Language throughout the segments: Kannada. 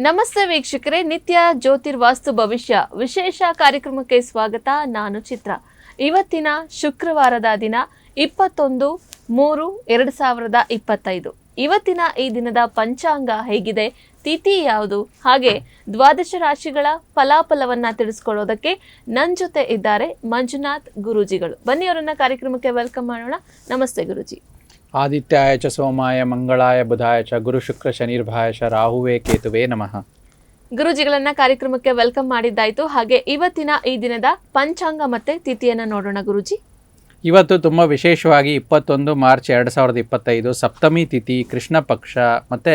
ನಮಸ್ತೆ ವೀಕ್ಷಕರೇ, ನಿತ್ಯ ಜ್ಯೋತಿರ್ವಾಸ್ತು ಭವಿಷ್ಯ. ವಿಶೇಷ ಕಾರ್ಯಕ್ರಮಕ್ಕೆ ಸ್ವಾಗತ, ನಾನು ಚಿತ್ರ. ಇವತ್ತಿನ ಶುಕ್ರವಾರದ ದಿನ, ಇಪ್ಪತ್ತೊಂದು ಮೂರು ಎರಡು ಸಾವಿರದ ಇಪ್ಪತ್ತೈದು. ಇವತ್ತಿನ ಈ ದಿನದ ಪಂಚಾಂಗ ಹೇಗಿದೆ? ತಿಥಿ ಯಾವುದು? ಹಾಗೆ ದ್ವಾದಶ ರಾಶಿಗಳ ಫಲಾಫಲವನ್ನ ತಿಳಿಸ್ಕೊಳ್ಳೋದಕ್ಕೆ ನನ್ನ ಜೊತೆ ಇದ್ದಾರೆ ಮಂಜುನಾಥ್ ಗುರೂಜಿಗಳು. ಬನ್ನಿ ಅವರನ್ನ ಕಾರ್ಯಕ್ರಮಕ್ಕೆ ವೆಲ್ಕಮ್ ಮಾಡೋಣ. ನಮಸ್ತೆ ಗುರುಜಿ. ಆದಿತ್ಯಾಯ ಚ ಸೋಮಾಯ ಮಂಗಳಾಯ ಬುಧಾಯ ಚ ಗುರು ಶುಕ್ರ ಶನಿರ್ಭಾಯ ಚ ರಾಹುವೇ ಕೇತುವೇ ನಮಃ. ಗುರುಜಿಗಳನ್ನ ಕಾರ್ಯಕ್ರಮಕ್ಕೆ ವೆಲ್ಕಮ್ ಮಾಡಿದ್ದಾಯ್ತು. ಹಾಗೆ ಇವತ್ತಿನ ಈ ದಿನದ ಪಂಚಾಂಗ ಮತ್ತೆ ತಿಥಿಯನ್ನ ನೋಡೋಣ ಗುರುಜಿ. ಇವತ್ತು ತುಂಬ ವಿಶೇಷವಾಗಿ ಇಪ್ಪತ್ತೊಂದು ಮಾರ್ಚ್ ಎರಡು ಸಾವಿರದ ಇಪ್ಪತ್ತೈದು ಸಪ್ತಮಿ ತಿಥಿ, ಕೃಷ್ಣ ಪಕ್ಷ ಮತ್ತು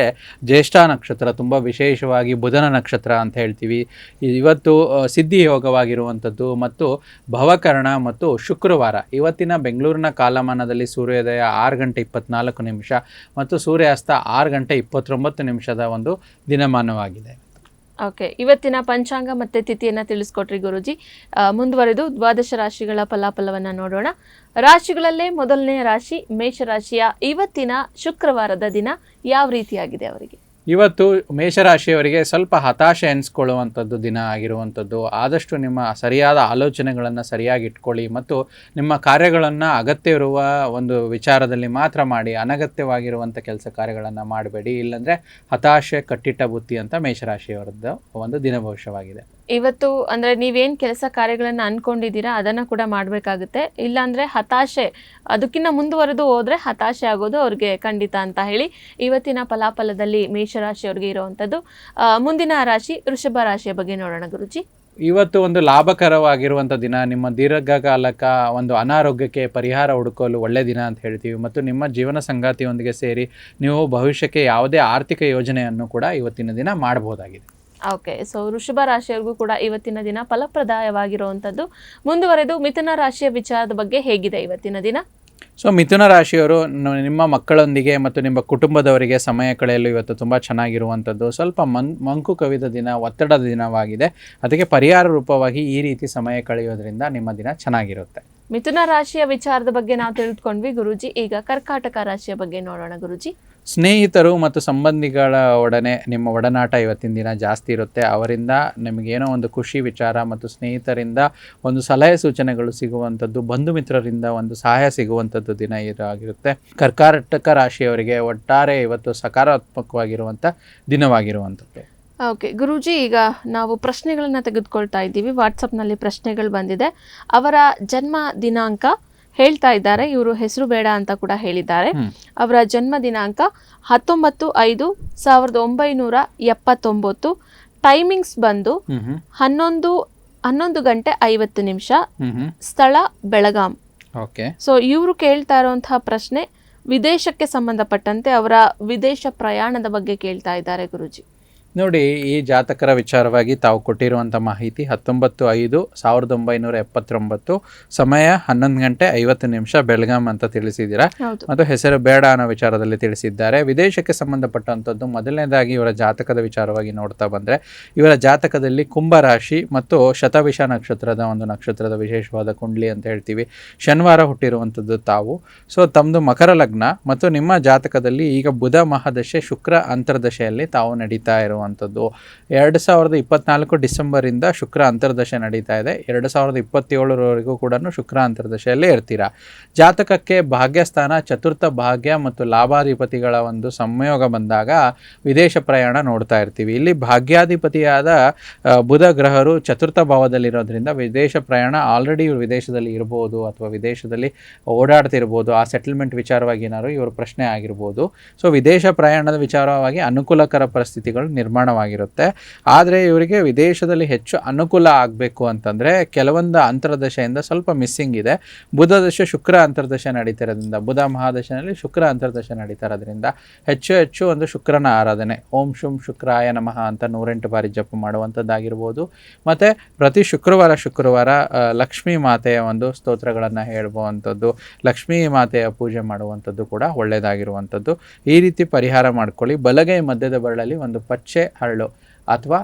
ಜ್ಯೇಷ್ಠ ನಕ್ಷತ್ರ ತುಂಬ ವಿಶೇಷವಾಗಿ ಬುಧನ ನಕ್ಷತ್ರ ಅಂತ ಹೇಳ್ತೀವಿ. ಇವತ್ತು ಸಿದ್ಧಿ ಯೋಗವಾಗಿರುವಂಥದ್ದು ಮತ್ತು ಭವಕರ್ಣ ಮತ್ತು ಶುಕ್ರವಾರ. ಇವತ್ತಿನ ಬೆಂಗಳೂರಿನ ಕಾಲಮಾನದಲ್ಲಿ ಸೂರ್ಯೋದಯ ಆರು ಗಂಟೆ ಇಪ್ಪತ್ನಾಲ್ಕು ನಿಮಿಷ ಮತ್ತು ಸೂರ್ಯಾಸ್ತ ಆರು ಗಂಟೆ ಇಪ್ಪತ್ತೊಂಬತ್ತು ನಿಮಿಷದ ಒಂದು ದಿನಮಾನವಾಗಿದೆ. ಓಕೆ ಇವತ್ತಿನ ಪಂಚಾಂಗ ಮತ್ತೆ ತಿಥಿಯನ್ನ ತಿಳಿಸ್ಕೊಟ್ರಿ ಗುರುಜಿ. ಮುಂದುವರೆದು ದ್ವಾದಶ ರಾಶಿಗಳ ಫಲಾಫಲವನ್ನ ನೋಡೋಣ. ರಾಶಿಗಳಲ್ಲೇ ಮೊದಲನೇ ರಾಶಿ ಮೇಷರಾಶಿಯ ಇವತ್ತಿನ ಶುಕ್ರವಾರದ ದಿನ ಯಾವ ರೀತಿಯಾಗಿದೆ ಅವರಿಗೆ? ಇವತ್ತು ಮೇಷರಾಶಿಯವರಿಗೆ ಸ್ವಲ್ಪ ಹತಾಶೆ ಎನಿಸ್ಕೊಳ್ಳುವಂಥದ್ದು ದಿನ ಆಗಿರುವಂಥದ್ದು. ಆದಷ್ಟು ನಿಮ್ಮ ಸರಿಯಾದ ಆಲೋಚನೆಗಳನ್ನು ಸರಿಯಾಗಿ ಇಟ್ಕೊಳ್ಳಿ ಮತ್ತು ನಿಮ್ಮ ಕಾರ್ಯಗಳನ್ನು ಅಗತ್ಯವಿರುವ ಒಂದು ವಿಚಾರದಲ್ಲಿ ಮಾತ್ರ ಮಾಡಿ, ಅನಗತ್ಯವಾಗಿರುವಂಥ ಕೆಲಸ ಕಾರ್ಯಗಳನ್ನು ಮಾಡಬೇಡಿ. ಇಲ್ಲಾಂದರೆ ಹತಾಶೆ ಕಟ್ಟಿಟ್ಟ ಬುತ್ತಿ ಅಂತ ಮೇಷರಾಶಿಯವರದ್ದು ಒಂದು ದಿನ ಭವಿಷ್ಯವಾಗಿದೆ ಇವತ್ತು ಅಂದ್ರೆ ನೀವೇನು ಕೆಲಸ ಕಾರ್ಯಗಳನ್ನು ಅನ್ಕೊಂಡಿದ್ದೀರಾ ಅದನ್ನ ಕೂಡ ಮಾಡಬೇಕಾಗುತ್ತೆ. ಇಲ್ಲಾಂದರೆ ಹತಾಶೆ ಅದಕ್ಕಿಂತ ಮುಂದುವರೆದು ಹೋದ್ರೆ ಹತಾಶೆ ಆಗೋದು ಅವ್ರಿಗೆ ಖಂಡಿತ ಅಂತ ಹೇಳಿ ಇವತ್ತಿನ ಫಲಾಫಲದಲ್ಲಿ ಮೇಷರಾಶಿಯವ್ರಿಗೆ ಇರುವಂತದ್ದು ಆ, ಮುಂದಿನ ರಾಶಿ ವೃಷಭ ರಾಶಿಯ ಬಗ್ಗೆ ನೋಡೋಣ ಗುರುಜಿ. ಇವತ್ತು ಒಂದು ಲಾಭಕರವಾಗಿರುವಂಥ ದಿನ ನಿಮ್ಮ ದೀರ್ಘಕಾಲಕ ಒಂದು ಅನಾರೋಗ್ಯಕ್ಕೆ ಪರಿಹಾರ ಹುಡುಕಲು ಒಳ್ಳೆ ದಿನ ಅಂತ ಹೇಳ್ತೀವಿ. ಮತ್ತು ನಿಮ್ಮ ಜೀವನ ಸಂಗಾತಿಯೊಂದಿಗೆ ಸೇರಿ ನೀವು ಭವಿಷ್ಯಕ್ಕೆ ಯಾವುದೇ ಆರ್ಥಿಕ ಯೋಜನೆಯನ್ನು ಕೂಡ ಇವತ್ತಿನ ದಿನ ಮಾಡಬಹುದಾಗಿದೆ ಓಕೆ ಸೊ ವೃಷಭ ರಾಶಿಯವ್ರಿಗೂ ಕೂಡ ಇವತ್ತಿನ ದಿನ ಫಲಪ್ರದಾಯವಾಗಿರುವಂಥದ್ದು. ಮುಂದುವರೆದು ಮಿಥುನ ರಾಶಿಯ ವಿಚಾರದ ಬಗ್ಗೆ ಹೇಗಿದೆ ಇವತ್ತಿನ ದಿನ? ಸೊ ಮಿಥುನ ರಾಶಿಯವರು ನಿಮ್ಮ ಮಕ್ಕಳೊಂದಿಗೆ ಮತ್ತು ನಿಮ್ಮ ಕುಟುಂಬದವರಿಗೆ ಸಮಯ ಕಳೆಯಲು ಇವತ್ತು ತುಂಬ ಚೆನ್ನಾಗಿರುವಂಥದ್ದು. ಸ್ವಲ್ಪ ಮಂ ಮಂಕು ಕವಿದ ದಿನ ಒತ್ತಡದ ದಿನವಾಗಿದೆ. ಅದಕ್ಕೆ ಪರಿಹಾರ ರೂಪವಾಗಿ ಈ ರೀತಿ ಸಮಯ ಕಳೆಯೋದ್ರಿಂದ ನಿಮ್ಮ ದಿನ ಚೆನ್ನಾಗಿರುತ್ತೆ. ಮಿಥುನ ರಾಶಿಯ ವಿಚಾರದ ಬಗ್ಗೆ ನಾವು ತಿಳಿದುಕೊಂಡ್ವಿ ಗುರುಜಿ. ಈಗ ಕರ್ಕಾಟಕ ರಾಶಿಯ ಬಗ್ಗೆ ನೋಡೋಣ ಗುರುಜಿ. ಸ್ನೇಹಿತರು ಮತ್ತು ಸಂಬಂಧಿಗಳ ಒಡನೆ ನಿಮ್ಮ ಒಡನಾಟ ಇವತ್ತಿನ ದಿನ ಜಾಸ್ತಿ ಇರುತ್ತೆ. ಅವರಿಂದ ನಿಮಗೇನೋ ಒಂದು ಖುಷಿ ವಿಚಾರ ಮತ್ತು ಸ್ನೇಹಿತರಿಂದ ಒಂದು ಸಲಹೆ ಸೂಚನೆಗಳು ಸಿಗುವಂಥದ್ದು ಬಂಧು ಮಿತ್ರರಿಂದ ಒಂದು ಸಹಾಯ ಸಿಗುವಂಥದ್ದು ದಿನ ಇದಾಗಿರುತ್ತೆ. ಕರ್ಕಾಟಕ ರಾಶಿಯವರಿಗೆ ಒಟ್ಟಾರೆ ಇವತ್ತು ಸಕಾರಾತ್ಮಕವಾಗಿರುವಂಥ ದಿನವಾಗಿರುವಂಥದ್ದು. ಓಕೆ, ಗುರೂಜಿ, ಈಗ ನಾವು ಪ್ರಶ್ನೆಗಳನ್ನು ತೆಗೆದುಕೊಳ್ತಾ ಇದ್ದೀವಿ. ವಾಟ್ಸಪ್ನಲ್ಲಿ ಪ್ರಶ್ನೆಗಳು ಬಂದಿದೆ. ಅವರ ಜನ್ಮ ದಿನಾಂಕ ಹೇಳ್ತಾ ಇದ್ದಾರೆ. ಇವರು ಹೆಸರು ಬೇಡ ಅಂತ ಕೂಡ ಹೇಳಿದ್ದಾರೆ. ಅವರ ಜನ್ಮ ದಿನಾಂಕ ಹತ್ತೊಂಬತ್ತು ಐದು ಸಾವಿರದ ಒಂಬೈನೂರ ಎಪ್ಪತ್ತೊಂಬತ್ತು. ಟೈಮಿಂಗ್ಸ್ ಬಂದು ಹನ್ನೊಂದು ಹನ್ನೊಂದು ಗಂಟೆ ಐವತ್ತು ನಿಮಿಷ. ಸ್ಥಳ ಬೆಳಗಾಂ. ಓಕೆ. ಸೊ ಇವರು ಕೇಳ್ತಾ ಇರುವಂತಹ ಪ್ರಶ್ನೆ ವಿದೇಶಕ್ಕೆ ಸಂಬಂಧಪಟ್ಟಂತೆ ಅವರ ವಿದೇಶ ಪ್ರಯಾಣದ ಬಗ್ಗೆ ಕೇಳ್ತಾ ಇದ್ದಾರೆ ಗುರುಜಿ. ನೋಡಿ ಈ ಜಾತಕರ ವಿಚಾರವಾಗಿ ತಾವು ಕೊಟ್ಟಿರುವಂಥ ಮಾಹಿತಿ ಹತ್ತೊಂಬತ್ತು ಐದು ಸಾವಿರದ ಒಂಬೈನೂರ ಎಪ್ಪತ್ತೊಂಬತ್ತು. ಸಮಯ ಹನ್ನೊಂದು ಗಂಟೆ ಐವತ್ತು ನಿಮಿಷ ಬೆಳಗಾಂ ಅಂತ ತಿಳಿಸಿದ್ದೀರಾ? ಮತ್ತು ಹೆಸರು ಬೇಡ ಅನ್ನೋ ವಿಚಾರದಲ್ಲಿ ತಿಳಿಸಿದ್ದಾರೆ. ವಿದೇಶಕ್ಕೆ ಸಂಬಂಧಪಟ್ಟಂಥದ್ದು ಮೊದಲನೇದಾಗಿ ಇವರ ಜಾತಕದ ವಿಚಾರವಾಗಿ ನೋಡ್ತಾ ಬಂದರೆ ಇವರ ಜಾತಕದಲ್ಲಿ ಕುಂಭ ರಾಶಿ ಮತ್ತು ಶತವಿಷ ನಕ್ಷತ್ರದ ಒಂದು ನಕ್ಷತ್ರದ ವಿಶೇಷವಾದ ಕುಂಡ್ಲಿ ಅಂತ ಹೇಳ್ತೀವಿ. ಶನಿವಾರ ಹುಟ್ಟಿರುವಂಥದ್ದು ತಾವು. ಸೊ ತಮ್ಮದು ಮಕರ ಲಗ್ನ ಮತ್ತು ನಿಮ್ಮ ಜಾತಕದಲ್ಲಿ ಈಗ ಬುಧ ಮಹಾದಶೆ ಶುಕ್ರ ಅಂತರ್ದಶೆಯಲ್ಲಿ ತಾವು ನಡೀತಾ ಇರುವಂಥದ್ದು. ಎರಡು ಸಾವಿರದ ಇಪ್ಪತ್ನಾಲ್ಕು ಡಿಸೆಂಬರಿಂದ ಶುಕ್ರ ಅಂತರ್ದಶೆ ನಡೀತಾ ಇದೆ. ಎರಡು ಸಾವಿರದ ಇಪ್ಪತ್ತೇಳರವರೆಗೂ ಕೂಡ ಶುಕ್ರ ಅಂತರ್ದಶೆಯಲ್ಲೇ ಇರ್ತೀರಾ? ಜಾತಕಕ್ಕೆ ಭಾಗ್ಯಸ್ಥಾನ, ಚತುರ್ಥ ಭಾಗ್ಯ ಮತ್ತು ಲಾಭಾಧಿಪತಿಗಳ ಒಂದು ಸಂಯೋಗ ಬಂದಾಗ ವಿದೇಶ ಪ್ರಯಾಣ ನೋಡ್ತಾ ಇರ್ತೀವಿ. ಇಲ್ಲಿ ಭಾಗ್ಯಾಧಿಪತಿಯಾದ ಬುಧ ಗ್ರಹರು ಚತುರ್ಥ ಭಾವದಲ್ಲಿರೋದ್ರಿಂದ ವಿದೇಶ ಪ್ರಯಾಣ ಆಲ್ರೆಡಿ ಇವರು ವಿದೇಶದಲ್ಲಿ ಇರ್ಬೋದು ಅಥವಾ ವಿದೇಶದಲ್ಲಿ ಓಡಾಡ್ತಿರ್ಬೋದು. ಆ ಸೆಟಲ್ಮೆಂಟ್ ವಿಚಾರವಾಗಿ ಏನಾದ್ರು ಇವರು ಪ್ರಶ್ನೆ ಆಗಿರ್ಬೋದು. ಸೊ, ವಿದೇಶ ಪ್ರಯಾಣದ ವಿಚಾರವಾಗಿ ಅನುಕೂಲಕರ ಪರಿಸ್ಥಿತಿಗಳು ನಿರ್ಮಾಣವಾಗಿರುತ್ತೆ. ಆದರೆ ಇವರಿಗೆ ವಿದೇಶದಲ್ಲಿ ಹೆಚ್ಚು ಅನುಕೂಲ ಆಗಬೇಕು ಅಂತಂದರೆ ಕೆಲವೊಂದು ಅಂತರ್ದಶೆಯಿಂದ ಸ್ವಲ್ಪ ಮಿಸ್ಸಿಂಗ್ ಇದೆ. ಬುಧ ದಶೆ ಶುಕ್ರ ಅಂತರ್ದಶೆ ನಡೀತಿರೋದ್ರಿಂದ, ಬುಧ ಮಹಾದಶನಲ್ಲಿ ಶುಕ್ರ ಅಂತರ್ದಶೆ ನಡೀತಾ ಹೆಚ್ಚು ಹೆಚ್ಚು ಒಂದು ಶುಕ್ರನ ಆರಾಧನೆ, ಓಂ ಶುಂ ಶುಕ್ರಾಯ ನಮಃ ಅಂತ ನೂರೆಂಟು ಬಾರಿ ಜಪ ಮಾಡುವಂಥದ್ದಾಗಿರ್ಬೋದು. ಮತ್ತು ಪ್ರತಿ ಶುಕ್ರವಾರ ಶುಕ್ರವಾರ ಲಕ್ಷ್ಮೀ ಮಾತೆಯ ಒಂದು ಸ್ತೋತ್ರಗಳನ್ನು ಹೇಳುವಂಥದ್ದು ಲಕ್ಷ್ಮೀ ಮಾತೆಯ ಪೂಜೆ ಮಾಡುವಂಥದ್ದು ಕೂಡ ಒಳ್ಳೆಯದಾಗಿರುವಂಥದ್ದು ಈ ರೀತಿ ಪರಿಹಾರ ಮಾಡ್ಕೊಳ್ಳಿ. ಬಲಗೈ ಮಧ್ಯದ ಬರಳಲ್ಲಿ ಒಂದು ಪಚ್ಚೆ ಹರಳು ಅಥವಾ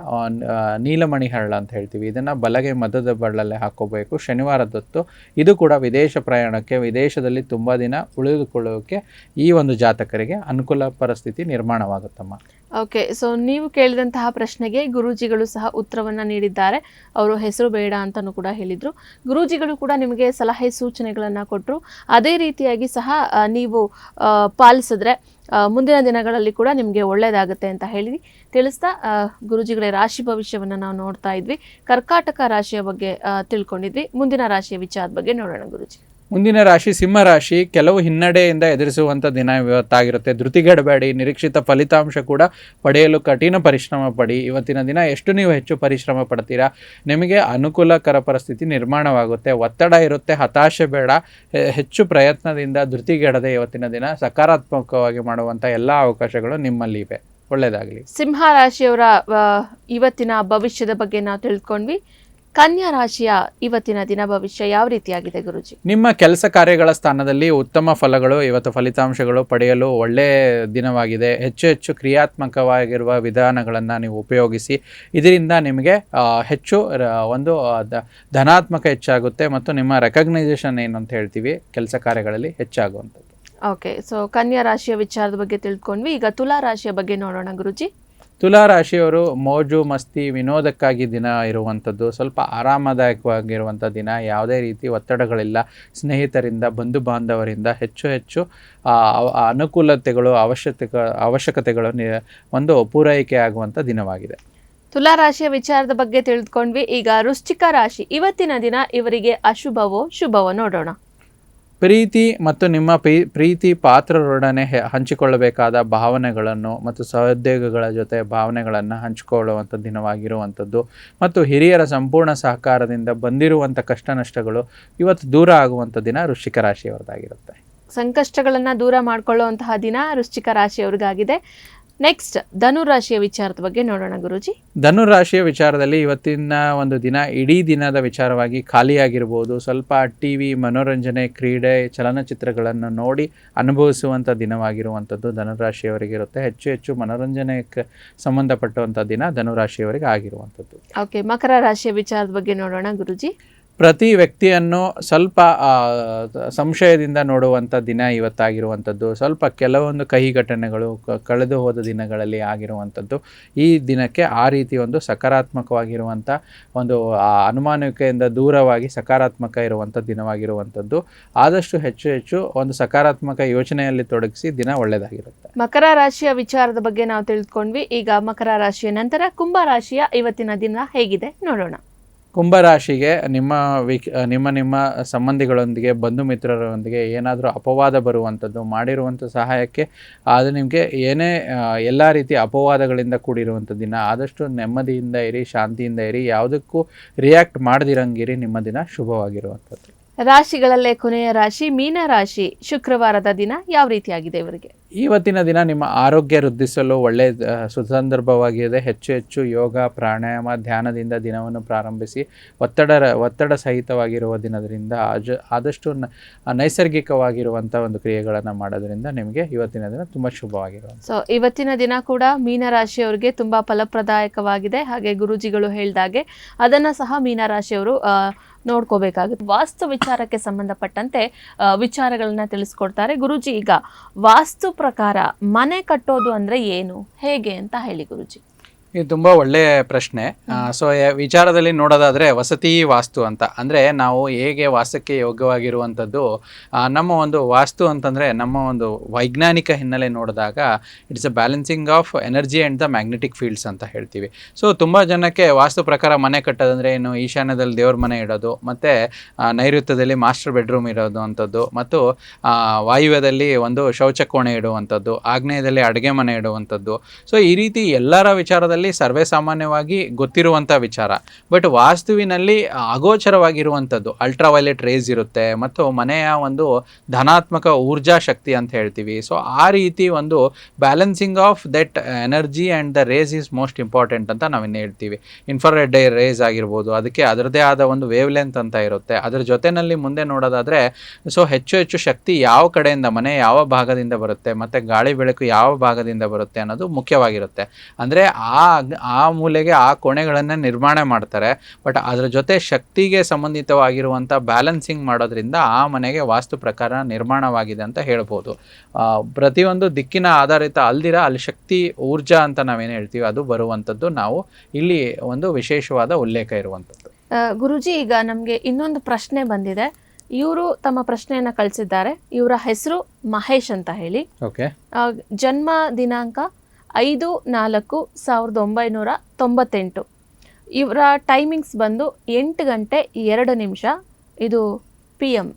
ನೀಲಮಣಿ ಹರಳು ಅಂತ ಹೇಳ್ತೀವಿ. ಇದನ್ನು ಬಲಗೆ ಮದದ ಬಳ್ಳಲ್ಲೇ ಹಾಕೋಬೇಕು. ಶನಿವಾರದೊತ್ತು ಇದು ಕೂಡ ವಿದೇಶ ಪ್ರಯಾಣಕ್ಕೆ, ವಿದೇಶದಲ್ಲಿ ತುಂಬ ದಿನ ಉಳಿದುಕೊಳ್ಳೋಕೆ ಈ ಒಂದು ಜಾತಕರಿಗೆ ಅನುಕೂಲ ಪರಿಸ್ಥಿತಿ ನಿರ್ಮಾಣವಾಗುತ್ತಮ್ಮ. ಓಕೆ ಸೊ ನೀವು ಕೇಳಿದಂತಹ ಪ್ರಶ್ನೆಗೆ ಗುರೂಜಿಗಳು ಸಹ ಉತ್ತರವನ್ನು ನೀಡಿದ್ದಾರೆ. ಅವರು ಹೆಸರು ಬೇಡ ಅಂತಲೂ ಕೂಡ ಹೇಳಿದರು. ಗುರೂಜಿಗಳು ಕೂಡ ನಿಮಗೆ ಸಲಹೆ ಸೂಚನೆಗಳನ್ನು ಕೊಟ್ಟರು ಅದೇ ರೀತಿಯಾಗಿ ಸಹ ನೀವು ಪಾಲಿಸಿದ್ರೆ ಮುಂದಿನ ದಿನಗಳಲ್ಲಿ ಕೂಡ ನಿಮಗೆ ಒಳ್ಳೆಯದಾಗುತ್ತೆ ಅಂತ ಹೇಳಿ ತಿಳಿಸ್ತಾ ಗುರುಜಿಗಳೇ ರಾಶಿ ಭವಿಷ್ಯವನ್ನು ನಾವು ನೋಡ್ತಾ ಇದ್ವಿ. ಕರ್ಕಾಟಕ ರಾಶಿಯ ಬಗ್ಗೆ ತಿಳ್ಕೊಂಡಿದ್ವಿ. ಮುಂದಿನ ರಾಶಿಯ ವಿಚಾರದ ಬಗ್ಗೆ ನೋಡೋಣ ಗುರುಜಿ. ಮುಂದಿನ ರಾಶಿ ಸಿಂಹ ರಾಶಿ ಕೆಲವು ಹಿನ್ನಡೆಯಿಂದ ಎದುರಿಸುವಂಥ ದಿನ ಇವತ್ತಾಗಿರುತ್ತೆ. ಧೃತಿಗೆಡಬೇಡಿ ನಿರೀಕ್ಷಿತ ಫಲಿತಾಂಶ ಕೂಡ ಪಡೆಯಲು ಕಠಿಣ ಪರಿಶ್ರಮ ಪಡಿ. ಇವತ್ತಿನ ದಿನ ಎಷ್ಟು ನೀವು ಹೆಚ್ಚು ಪರಿಶ್ರಮ ಪಡ್ತೀರಾ? ನಿಮಗೆ ಅನುಕೂಲಕರ ಪರಿಸ್ಥಿತಿ ನಿರ್ಮಾಣವಾಗುತ್ತೆ. ಒತ್ತಡ ಇರುತ್ತೆ, ಹತಾಶೆ ಬೇಡ. ಹೆಚ್ಚು ಪ್ರಯತ್ನದಿಂದ ಧೃತಿಗೆಡದೆ ಇವತ್ತಿನ ದಿನ ಸಕಾರಾತ್ಮಕವಾಗಿ ಮಾಡುವಂಥ ಎಲ್ಲ ಅವಕಾಶಗಳು ನಿಮ್ಮಲ್ಲಿ ಇವೆ. ಒಳ್ಳೆಯದಾಗಲಿ. ಸಿಂಹ ರಾಶಿಯವರ ಇವತ್ತಿನ ಭವಿಷ್ಯದ ಬಗ್ಗೆ ನಾವು ತಿಳ್ಕೊಂಡ್ವಿ. ಕನ್ಯಾ ರಾಶಿಯ ಇವತ್ತಿನ ದಿನ ಭವಿಷ್ಯ ಯಾವ ರೀತಿಯಾಗಿದೆ ಗುರುಜಿ? ನಿಮ್ಮ ಕೆಲಸ ಕಾರ್ಯಗಳ ಸ್ಥಾನದಲ್ಲಿ ಉತ್ತಮ ಫಲಗಳು ಇವತ್ತು ಫಲಿತಾಂಶಗಳು ಪಡೆಯಲು ಒಳ್ಳೆಯ ದಿನವಾಗಿದೆ. ಹೆಚ್ಚು ಹೆಚ್ಚು ಕ್ರಿಯಾತ್ಮಕವಾಗಿರುವ ವಿಧಾನಗಳನ್ನು ನೀವು ಉಪಯೋಗಿಸಿ ಇದರಿಂದ ನಿಮಗೆ ಹೆಚ್ಚು ಒಂದು ಧನಾತ್ಮಕ ಹೆಚ್ಚಾಗುತ್ತೆ ಮತ್ತು ನಿಮ್ಮ ರೆಕಗ್ನೈಸೇಷನ್ ಏನು ಅಂತ ಹೇಳ್ತೀವಿ ಕೆಲಸ ಕಾರ್ಯಗಳಲ್ಲಿ ಹೆಚ್ಚಾಗುವಂಥದ್ದು. ಓಕೆ ಸೊ ಕನ್ಯಾ ರಾಶಿಯ ವಿಚಾರದ ಬಗ್ಗೆ ತಿಳ್ಕೊಂಡ್ವಿ. ಈಗ ತುಲಾ ರಾಶಿಯ ಬಗ್ಗೆ ನೋಡೋಣ ಗುರುಜಿ. ತುಲಾ ರಾಶಿಯವರು ಮೋಜು, ಮಸ್ತಿ, ವಿನೋದಕ್ಕಾಗಿ ದಿನ ಇರುವಂಥದ್ದು. ಸ್ವಲ್ಪ ಆರಾಮದಾಯಕವಾಗಿರುವಂಥ ದಿನ. ಯಾವುದೇ ರೀತಿ ಒತ್ತಡಗಳಿಲ್ಲ. ಸ್ನೇಹಿತರಿಂದ ಬಂಧು ಬಾಂಧವರಿಂದ ಹೆಚ್ಚು ಹೆಚ್ಚು ಅನುಕೂಲತೆಗಳು ಅವಶ್ಯಕತೆ ಅವಶ್ಯಕತೆಗಳು ಒಂದು ಪೂರೈಕೆ ಆಗುವಂಥ ದಿನವಾಗಿದೆ. ತುಲಾ ರಾಶಿಯ ವಿಚಾರದ ಬಗ್ಗೆ ತಿಳಿದುಕೊಂಡ್ವಿ. ಈಗ ವೃಶ್ಚಿಕ ರಾಶಿ. ಇವತ್ತಿನ ದಿನ ಇವರಿಗೆ ಅಶುಭವೋ, ಶುಭವೋ ನೋಡೋಣ. ಪ್ರೀತಿ ಮತ್ತು ನಿಮ್ಮ ಪ್ರೀ- ಪ್ರೀತಿ ಪಾತ್ರರೊಡನೆ ಹಂಚಿಕೊಳ್ಳಬೇಕಾದ ಭಾವನೆಗಳನ್ನು ಮತ್ತು ಸಹೋದ್ಯೋಗಿಗಳ ಜೊತೆ ಭಾವನೆಗಳನ್ನು ಹಂಚಿಕೊಳ್ಳುವಂಥ ದಿನವಾಗಿರುವಂಥದ್ದು. ಮತ್ತು ಹಿರಿಯರ ಸಂಪೂರ್ಣ ಸಹಕಾರದಿಂದ ಬಂದಿರುವಂಥ ಕಷ್ಟ ನಷ್ಟಗಳು ಇವತ್ತು ದೂರ ಆಗುವಂಥ ದಿನ ವೃಶ್ಚಿಕ ರಾಶಿಯವರದಾಗಿರುತ್ತೆ. ಸಂಕಷ್ಟಗಳನ್ನು ದೂರ ಮಾಡಿಕೊಳ್ಳುವಂತಹ ದಿನ ವೃಶ್ಚಿಕ ರಾಶಿಯವ್ರಿಗಾಗಿದೆ. ನೆಕ್ಸ್ಟ್ ಧನು ರಾಶಿಯ ವಿಚಾರದ ಬಗ್ಗೆ ನೋಡೋಣ ಗುರುಜಿ. ಧನು ರಾಶಿಯ ವಿಚಾರದಲ್ಲಿ ಇವತ್ತಿನ ಒಂದು ದಿನ ಇಡೀ ದಿನದ ವಿಚಾರವಾಗಿ ಖಾಲಿಯಾಗಿರ್ಬೋದು. ಸ್ವಲ್ಪ ಟಿ ವಿ ಮನೋರಂಜನೆ ಕ್ರೀಡೆ ಚಲನಚಿತ್ರಗಳನ್ನು ನೋಡಿ ಅನುಭವಿಸುವಂಥ ದಿನವಾಗಿರುವಂಥದ್ದು ಧನುರಾಶಿಯವರಿಗಿರುತ್ತೆ ಹೆಚ್ಚು ಹೆಚ್ಚು ಸಂಬಂಧಪಟ್ಟಂಥ ಸಂಬಂಧಪಟ್ಟುವಂಥ ದಿನ ಧನುರಾಶಿಯವರಿಗೆ ಆಗಿರುವಂಥದ್ದು. ಓಕೆ ಮಕರ ರಾಶಿಯ ವಿಚಾರದ ಬಗ್ಗೆ ನೋಡೋಣ ಗುರುಜಿ. ಪ್ರತಿ ವ್ಯಕ್ತಿಯನ್ನು ಸ್ವಲ್ಪ ಸಂಶಯದಿಂದ ನೋಡುವಂಥ ದಿನ ಇವತ್ತಾಗಿರುವಂಥದ್ದು. ಸ್ವಲ್ಪ ಕೆಲವೊಂದು ಕಹಿ ಘಟನೆಗಳು ಕಳೆದು ಹೋದ ದಿನಗಳಲ್ಲಿ ಆಗಿರುವಂಥದ್ದು. ಈ ದಿನಕ್ಕೆ ಆ ರೀತಿ ಒಂದು ಸಕಾರಾತ್ಮಕವಾಗಿರುವಂಥ ಒಂದು ಅನುಮಾನಿಕೆಯಿಂದ ದೂರವಾಗಿ ಸಕಾರಾತ್ಮಕ ಇರುವಂಥ ದಿನವಾಗಿರುವಂಥದ್ದು. ಆದಷ್ಟು ಹೆಚ್ಚು ಹೆಚ್ಚು ಒಂದು ಸಕಾರಾತ್ಮಕ ಯೋಚನೆಯಲ್ಲಿ ತೊಡಗಿಸಿ ದಿನ ಒಳ್ಳೆಯದಾಗಿರುತ್ತೆ. ಮಕರ ರಾಶಿಯ ವಿಚಾರದ ಬಗ್ಗೆ ನಾವು ತಿಳಿದುಕೊಂಡ್ವಿ. ಈಗ ಮಕರ ರಾಶಿಯ ನಂತರ ಕುಂಭ ರಾಶಿಯ ಇವತ್ತಿನ ದಿನ ಹೇಗಿದೆ ನೋಡೋಣ. ಕುಂಭರಾಶಿಗೆ ನಿಮ್ಮ ವಿಕ್, ನಿಮ್ಮ ನಿಮ್ಮ ಸಂಬಂಧಿಗಳೊಂದಿಗೆ, ಬಂಧು ಮಿತ್ರರೊಂದಿಗೆ ಏನಾದರೂ ಅಪವಾದ ಬರುವಂಥದ್ದು ಮಾಡಿರುವಂಥ ಸಹಾಯಕ್ಕೆ ಅದು ನಿಮಗೆ ಏನೇ ಎಲ್ಲ ರೀತಿಯ ಅಪವಾದಗಳಿಂದ ಕೂಡಿರುವಂಥ ದಿನ ಆದಷ್ಟು ನೆಮ್ಮದಿಯಿಂದ ಇರಿ, ಶಾಂತಿಯಿಂದ ಇರಿ, ಯಾವುದಕ್ಕೂ ರಿಯಾಕ್ಟ್ ಮಾಡದಿರಂಗಿರಿ, ನಿಮ್ಮ ದಿನ ಶುಭವಾಗಿರುವಂಥದ್ದು. ರಾಶಿಗಳಲ್ಲೇ ಕೊನೆಯ ರಾಶಿ ಮೀನ ರಾಶಿ ಶುಕ್ರವಾರದ ದಿನ ಯಾವ ರೀತಿಯಾಗಿದೆ ಇವರಿಗೆ? ಇವತ್ತಿನ ದಿನ ನಿಮ್ಮ ಆರೋಗ್ಯ ವೃದ್ಧಿಸಲು ಒಳ್ಳೆಯ ಸುಸಂದರ್ಭವಾಗಿದೆ ಹೆಚ್ಚು ಹೆಚ್ಚು ಯೋಗ, ಪ್ರಾಣಾಯಾಮ, ಧ್ಯಾನದಿಂದ ದಿನವನ್ನು ಪ್ರಾರಂಭಿಸಿ ಒತ್ತಡ ಒತ್ತಡ ಸಹಿತವಾಗಿರುವ ದಿನದಿಂದ ಆಜ, ಆದಷ್ಟು ನೈಸರ್ಗಿಕವಾಗಿರುವಂಥ ಒಂದು ಕ್ರಿಯೆಗಳನ್ನು ಮಾಡೋದ್ರಿಂದ ನಿಮಗೆ ಇವತ್ತಿನ ದಿನ ತುಂಬ ಶುಭವಾಗಿರುವ ಸೊ ಇವತ್ತಿನ ದಿನ ಕೂಡ ಮೀನರಾಶಿಯವರಿಗೆ ತುಂಬ ಫಲಪ್ರದಾಯಕವಾಗಿದೆ. ಹಾಗೆ ಗುರುಜಿಗಳು ಹೇಳಿದಾಗೆ ಅದನ್ನು ಸಹ ಮೀನರಾಶಿಯವರು ನೋಡ್ಕೋಬೇಕಾಗುತ್ತೆ. ವಾಸ್ತು ವಿಚಾರಕ್ಕೆ ಸಂಬಂಧಪಟ್ಟಂತೆ ವಿಚಾರಗಳನ್ನ ತಿಳಿಸ್ಕೊಡ್ತಾರೆ. ಗುರುಜಿ, ಈಗ ವಾಸ್ತು ಪ್ರಕಾರ ಮನೆ ಕಟ್ಟೋದು ಅಂದರೆ ಏನು? ಹೇಗೆ ಅಂತ ಹೇಳಿ ಗುರುಜಿ. ಇದು ತುಂಬ ಒಳ್ಳೆಯ ಪ್ರಶ್ನೆ. ಸೊ ವಿಚಾರದಲ್ಲಿ ನೋಡೋದಾದರೆ ವಸತಿ ವಾಸ್ತು ಅಂತ. ಅಂದರೆ ನಾವು ಹೇಗೆ ವಾಸಕ್ಕೆ ಯೋಗ್ಯವಾಗಿರುವಂಥದ್ದು ನಮ್ಮ ಒಂದು ವಾಸ್ತು ಅಂತಂದರೆ ನಮ್ಮ ಒಂದು ವೈಜ್ಞಾನಿಕ ಹಿನ್ನೆಲೆ ನೋಡಿದಾಗ it's a balancing of energy and the magnetic fields ಅಂತ ಹೇಳ್ತೀವಿ. ಸೊ ತುಂಬ ಜನಕ್ಕೆ ವಾಸ್ತು ಪ್ರಕಾರ ಮನೆ ಕಟ್ಟೋದಂದರೆ ಏನು? ಈಶಾನ್ಯದಲ್ಲಿ ದೇವ್ರ ಮನೆ ಇಡೋದು ಮತ್ತು ನೈಋತ್ಯದಲ್ಲಿ ಮಾಸ್ಟರ್ ಬೆಡ್ರೂಮ್ ಇರೋದು ಅಂಥದ್ದು ಮತ್ತು ವಾಯುವ್ಯದಲ್ಲಿ ಒಂದು ಶೌಚ ಕೋಣೆ ಇಡುವಂಥದ್ದು ಆಗ್ನೇಯದಲ್ಲಿ ಅಡುಗೆ ಮನೆ ಇಡುವಂಥದ್ದು. ಸೊ ಈ ರೀತಿ ಎಲ್ಲರ ವಿಚಾರದಲ್ಲಿ ಸರ್ವೇ ಸಾಮಾನ್ಯವಾಗಿ ಗೊತ್ತಿರುವಂಥ ವಿಚಾರ. ಬಟ್ ವಾಸ್ತುವಿನಲ್ಲಿ ಅಗೋಚರವಾಗಿರುವಂಥದ್ದು ಅಲ್ಟ್ರಾವೈಲೆಟ್ ರೇಸ್ ಇರುತ್ತೆ, ಮತ್ತು ಮನೆಯ ಒಂದು ಧನಾತ್ಮಕ ಊರ್ಜಾ ಶಕ್ತಿ ಅಂತ ಹೇಳ್ತೀವಿ. ಸೊ ಆ ರೀತಿ ಒಂದು balancing of that energy and the rays is most important ಅಂತ ನಾವಿನ್ನು ಹೇಳ್ತೀವಿ. ಇನ್ಫ್ರಾರೆಡ್ ರೇಸ್ ಆಗಿರ್ಬೋದು, ಅದಕ್ಕೆ ಅದರದೇ ಆದ ಒಂದು ವೇವ್ ಲೆಂತ್ ಅಂತ ಇರುತ್ತೆ. ಅದರ ಜೊತೆನಲ್ಲಿ ಮುಂದೆ ನೋಡೋದಾದರೆ ಸೊ ಹೆಚ್ಚು ಹೆಚ್ಚು ಶಕ್ತಿ ಯಾವ ಕಡೆಯಿಂದ, ಮನೆ ಯಾವ ಭಾಗದಿಂದ ಬರುತ್ತೆ, ಮತ್ತು ಗಾಳಿ ಬೆಳಕು ಯಾವ ಭಾಗದಿಂದ ಬರುತ್ತೆ ಅನ್ನೋದು ಮುಖ್ಯವಾಗಿರುತ್ತೆ. ಅಂದರೆ ಆ ಆ ಮೂಲೆಗೆ ಆ ಕೋಣೆಗಳನ್ನು ನಿರ್ಮಾಣ ಮಾಡ್ತಾರೆ. ಬಟ್ ಅದರ ಜೊತೆ ಶಕ್ತಿಗೆ ಸಂಬಂಧಿತವಾಗಿರುವಂಥ ಬ್ಯಾಲೆನ್ಸಿಂಗ್ ಮಾಡೋದ್ರಿಂದ ಆ ಮನೆಗೆ ವಾಸ್ತು ಪ್ರಕಾರ ನಿರ್ಮಾಣವಾಗಿದೆ ಅಂತ ಹೇಳ್ಬೋದು. ಪ್ರತಿಯೊಂದು ದಿಕ್ಕಿನ ಆಧಾರಿತ ಅಲ್ದಿರ ಅಲ್ಲಿ ಶಕ್ತಿ ಊರ್ಜಾ ಅಂತ ನಾವೇನು ಹೇಳ್ತೀವಿ ಅದು ಬರುವಂಥದ್ದು ನಾವು ಇಲ್ಲಿ ಒಂದು ವಿಶೇಷವಾದ ಉಲ್ಲೇಖ ಇರುವಂಥದ್ದು ಗುರುಜಿ ಈಗ ನಮಗೆ ಇನ್ನೊಂದು ಪ್ರಶ್ನೆ ಬಂದಿದೆ. ಇವರು ತಮ್ಮ ಪ್ರಶ್ನೆಯನ್ನು ಕಳಿಸಿದ್ದಾರೆ. ಇವರ ಹೆಸರು ಮಹೇಶ್ ಅಂತ ಹೇಳಿ. ಜನ್ಮ ದಿನಾಂಕ ಐದು ನಾಲ್ಕು ಸಾವಿರದ ಒಂಬೈನೂರ ತೊಂಬತ್ತೆಂಟು. ಇವರ ಟೈಮಿಂಗ್ಸ್ ಬಂದು ಎಂಟು ಗಂಟೆ ಎರಡು ನಿಮಿಷ ಇದು ಪಿ ಎಂ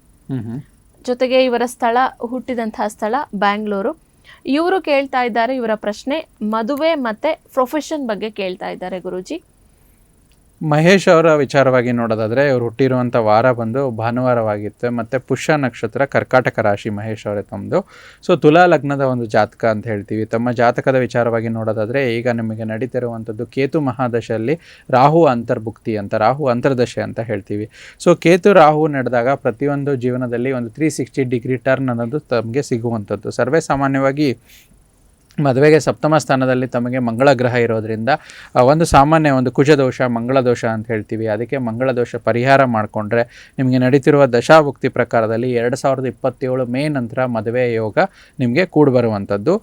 ಜೊತೆಗೆ ಇವರ ಸ್ಥಳ ಹುಟ್ಟಿದಂತಹ ಸ್ಥಳ ಬ್ಯಾಂಗ್ಳೂರು. ಇವರು ಕೇಳ್ತಾ ಇದ್ದಾರೆ ಇವರ ಪ್ರಶ್ನೆ ಮದುವೆ ಮತ್ತೆ ಪ್ರೊಫೆಷನ್ ಬಗ್ಗೆ ಕೇಳ್ತಾ ಇದ್ದಾರೆ ಗುರೂಜಿ. ಮಹೇಶ್ ಅವರ ವಿಚಾರವಾಗಿ ನೋಡೋದಾದ್ರೆ, ಇವರು ಹುಟ್ಟಿರುವಂಥ ವಾರ ಬಂದು ಭಾನುವಾರವಾಗಿತ್ತು. ಮತ್ತು ಪುಷ್ಯ ನಕ್ಷತ್ರ ಕರ್ಕಾಟಕ ರಾಶಿ ಮಹೇಶ್ ಅವರೇ ತಮ್ಮದು ಸೊ ತುಲಾ ಲಗ್ನದ ಒಂದು ಜಾತಕ ಅಂತ ಹೇಳ್ತೀವಿ. ತಮ್ಮ ಜಾತಕದ ವಿಚಾರವಾಗಿ ನೋಡೋದಾದ್ರೆ, ಈಗ ನಿಮಗೆ ನಡೀತಿರುವಂಥದ್ದು ಕೇತು ಮಹಾದಶೆಯಲ್ಲಿ ರಾಹು ಅಂತರ್ಭುಕ್ತಿ ಅಂತ, ರಾಹು ಅಂತರ್ದಶೆ ಅಂತ ಹೇಳ್ತೀವಿ. ಸೊ ಕೇತು ರಾಹು ನಡೆದಾಗ ಪ್ರತಿಯೊಂದು ಜೀವನದಲ್ಲಿ ಒಂದು ತ್ರೀ ಸಿಕ್ಸ್ಟಿ ಡಿಗ್ರಿ ಟರ್ನ್ ಅನ್ನೋದು ತಮಗೆ ಸಿಗುವಂಥದ್ದು. ಸರ್ವೇ ಸಾಮಾನ್ಯವಾಗಿ ಮದುವೆಗೆ ಸಪ್ತಮ ಸ್ಥಾನದಲ್ಲಿ ತಮಗೆ ಮಂಗಳ ಗ್ರಹ ಇರೋದ್ರಿಂದ ಒಂದು ಸಾಮಾನ್ಯ ಒಂದು ಕುಜದೋಷ ಮಂಗಳ ದೋಷ ಅಂತ ಹೇಳ್ತೀವಿ. ಅದಕ್ಕೆ ಮಂಗಳ ದೋಷ ಪರಿಹಾರ ಮಾಡಿಕೊಂಡ್ರೆ ನಿಮಗೆ ನಡೀತಿರುವ ದಶಾಭುಕ್ತಿ ಪ್ರಕಾರದಲ್ಲಿ ಎರಡು ಸಾವಿರದ ಇಪ್ಪತ್ತೇಳು ಮೇ ನಂತರ ಮದುವೆ ಯೋಗ ನಿಮಗೆ ಕೂಡಿ ಬರುವಂಥದ್ದು.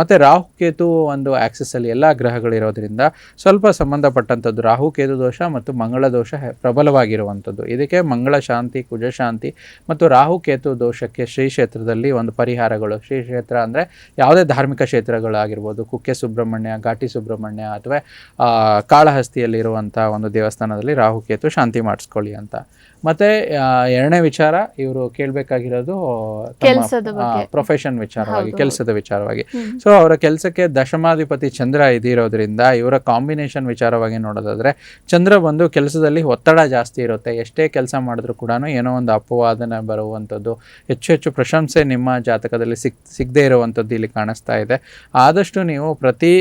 ಮತ್ತು ರಾಹು ಕೇತು ಒಂದು ಆ್ಯಕ್ಸಸ್ಸಲ್ಲಿ ಎಲ್ಲ ಗ್ರಹಗಳಿರೋದ್ರಿಂದ ಸ್ವಲ್ಪ ಸಂಬಂಧಪಟ್ಟಂಥದ್ದು ರಾಹು, ಕೇತು ದೋಷ ಮತ್ತು ಮಂಗಳ ದೋಷ ಪ್ರಬಲವಾಗಿರುವಂಥದ್ದು. ಇದಕ್ಕೆ ಮಂಗಳ ಶಾಂತಿ ಕುಜಶಾಂತಿ ಮತ್ತು ರಾಹು, ಕೇತು ದೋಷಕ್ಕೆ ಶ್ರೀ ಕ್ಷೇತ್ರದಲ್ಲಿ ಒಂದು ಪರಿಹಾರಗಳು. ಶ್ರೀ ಕ್ಷೇತ್ರ ಅಂದರೆ ಯಾವುದೇ ಧಾರ್ಮಿಕ ಕ್ಷೇತ್ರಗಳಾಗಿರ್ಬೋದು ಕುಕ್ಕೆ ಸುಬ್ರಹ್ಮಣ್ಯ ಘಾಟಿ ಸುಬ್ರಹ್ಮಣ್ಯ ಅಥವಾ ಕಾಳಹಸ್ತಿಯಲ್ಲಿರುವಂಥ ಒಂದು ದೇವಸ್ಥಾನದಲ್ಲಿ ರಾಹುಕೇತು ಶಾಂತಿ ಮಾಡಿಸ್ಕೊಳ್ಳಿ ಅಂತ. ಮತ್ತು ಎರಡನೇ ವಿಚಾರ ಇವರು ಕೇಳಬೇಕಾಗಿರೋದು. ಪ್ರೊಫೆಷನ್ ವಿಚಾರವಾಗಿ ಕೆಲಸದ ವಿಚಾರವಾಗಿ. ಸೊ ಅವರ ಕೆಲಸಕ್ಕೆ ದಶಮಾಧಿಪತಿ ಚಂದ್ರ ಇದಿರೋದ್ರಿಂದ ಇವರ ಕಾಂಬಿನೇಷನ್ ವಿಚಾರವಾಗಿ ನೋಡೋದಾದ್ರೆ ಚಂದ್ರ ಬಂದು ಕೆಲಸದಲ್ಲಿ ಒತ್ತಡ ಜಾಸ್ತಿ ಇರುತ್ತೆ ಎಷ್ಟೇ ಕೆಲಸ ಮಾಡಿದ್ರು ಕೂಡ ಏನೋ ಒಂದು ಅಪವಾದನೆ ಬರುವಂಥದ್ದು ಹೆಚ್ಚು ಹೆಚ್ಚು ಪ್ರಶಂಸೆ ನಿಮ್ಮ ಜಾತಕದಲ್ಲಿ ಸಿಕ್ ಸಿಗದೇ ಇರುವಂಥದ್ದು ಇಲ್ಲಿ ಕಾಣಿಸ್ತಾ ಇದೆ ಆದಷ್ಟು ನೀವು ಪ್ರತಿ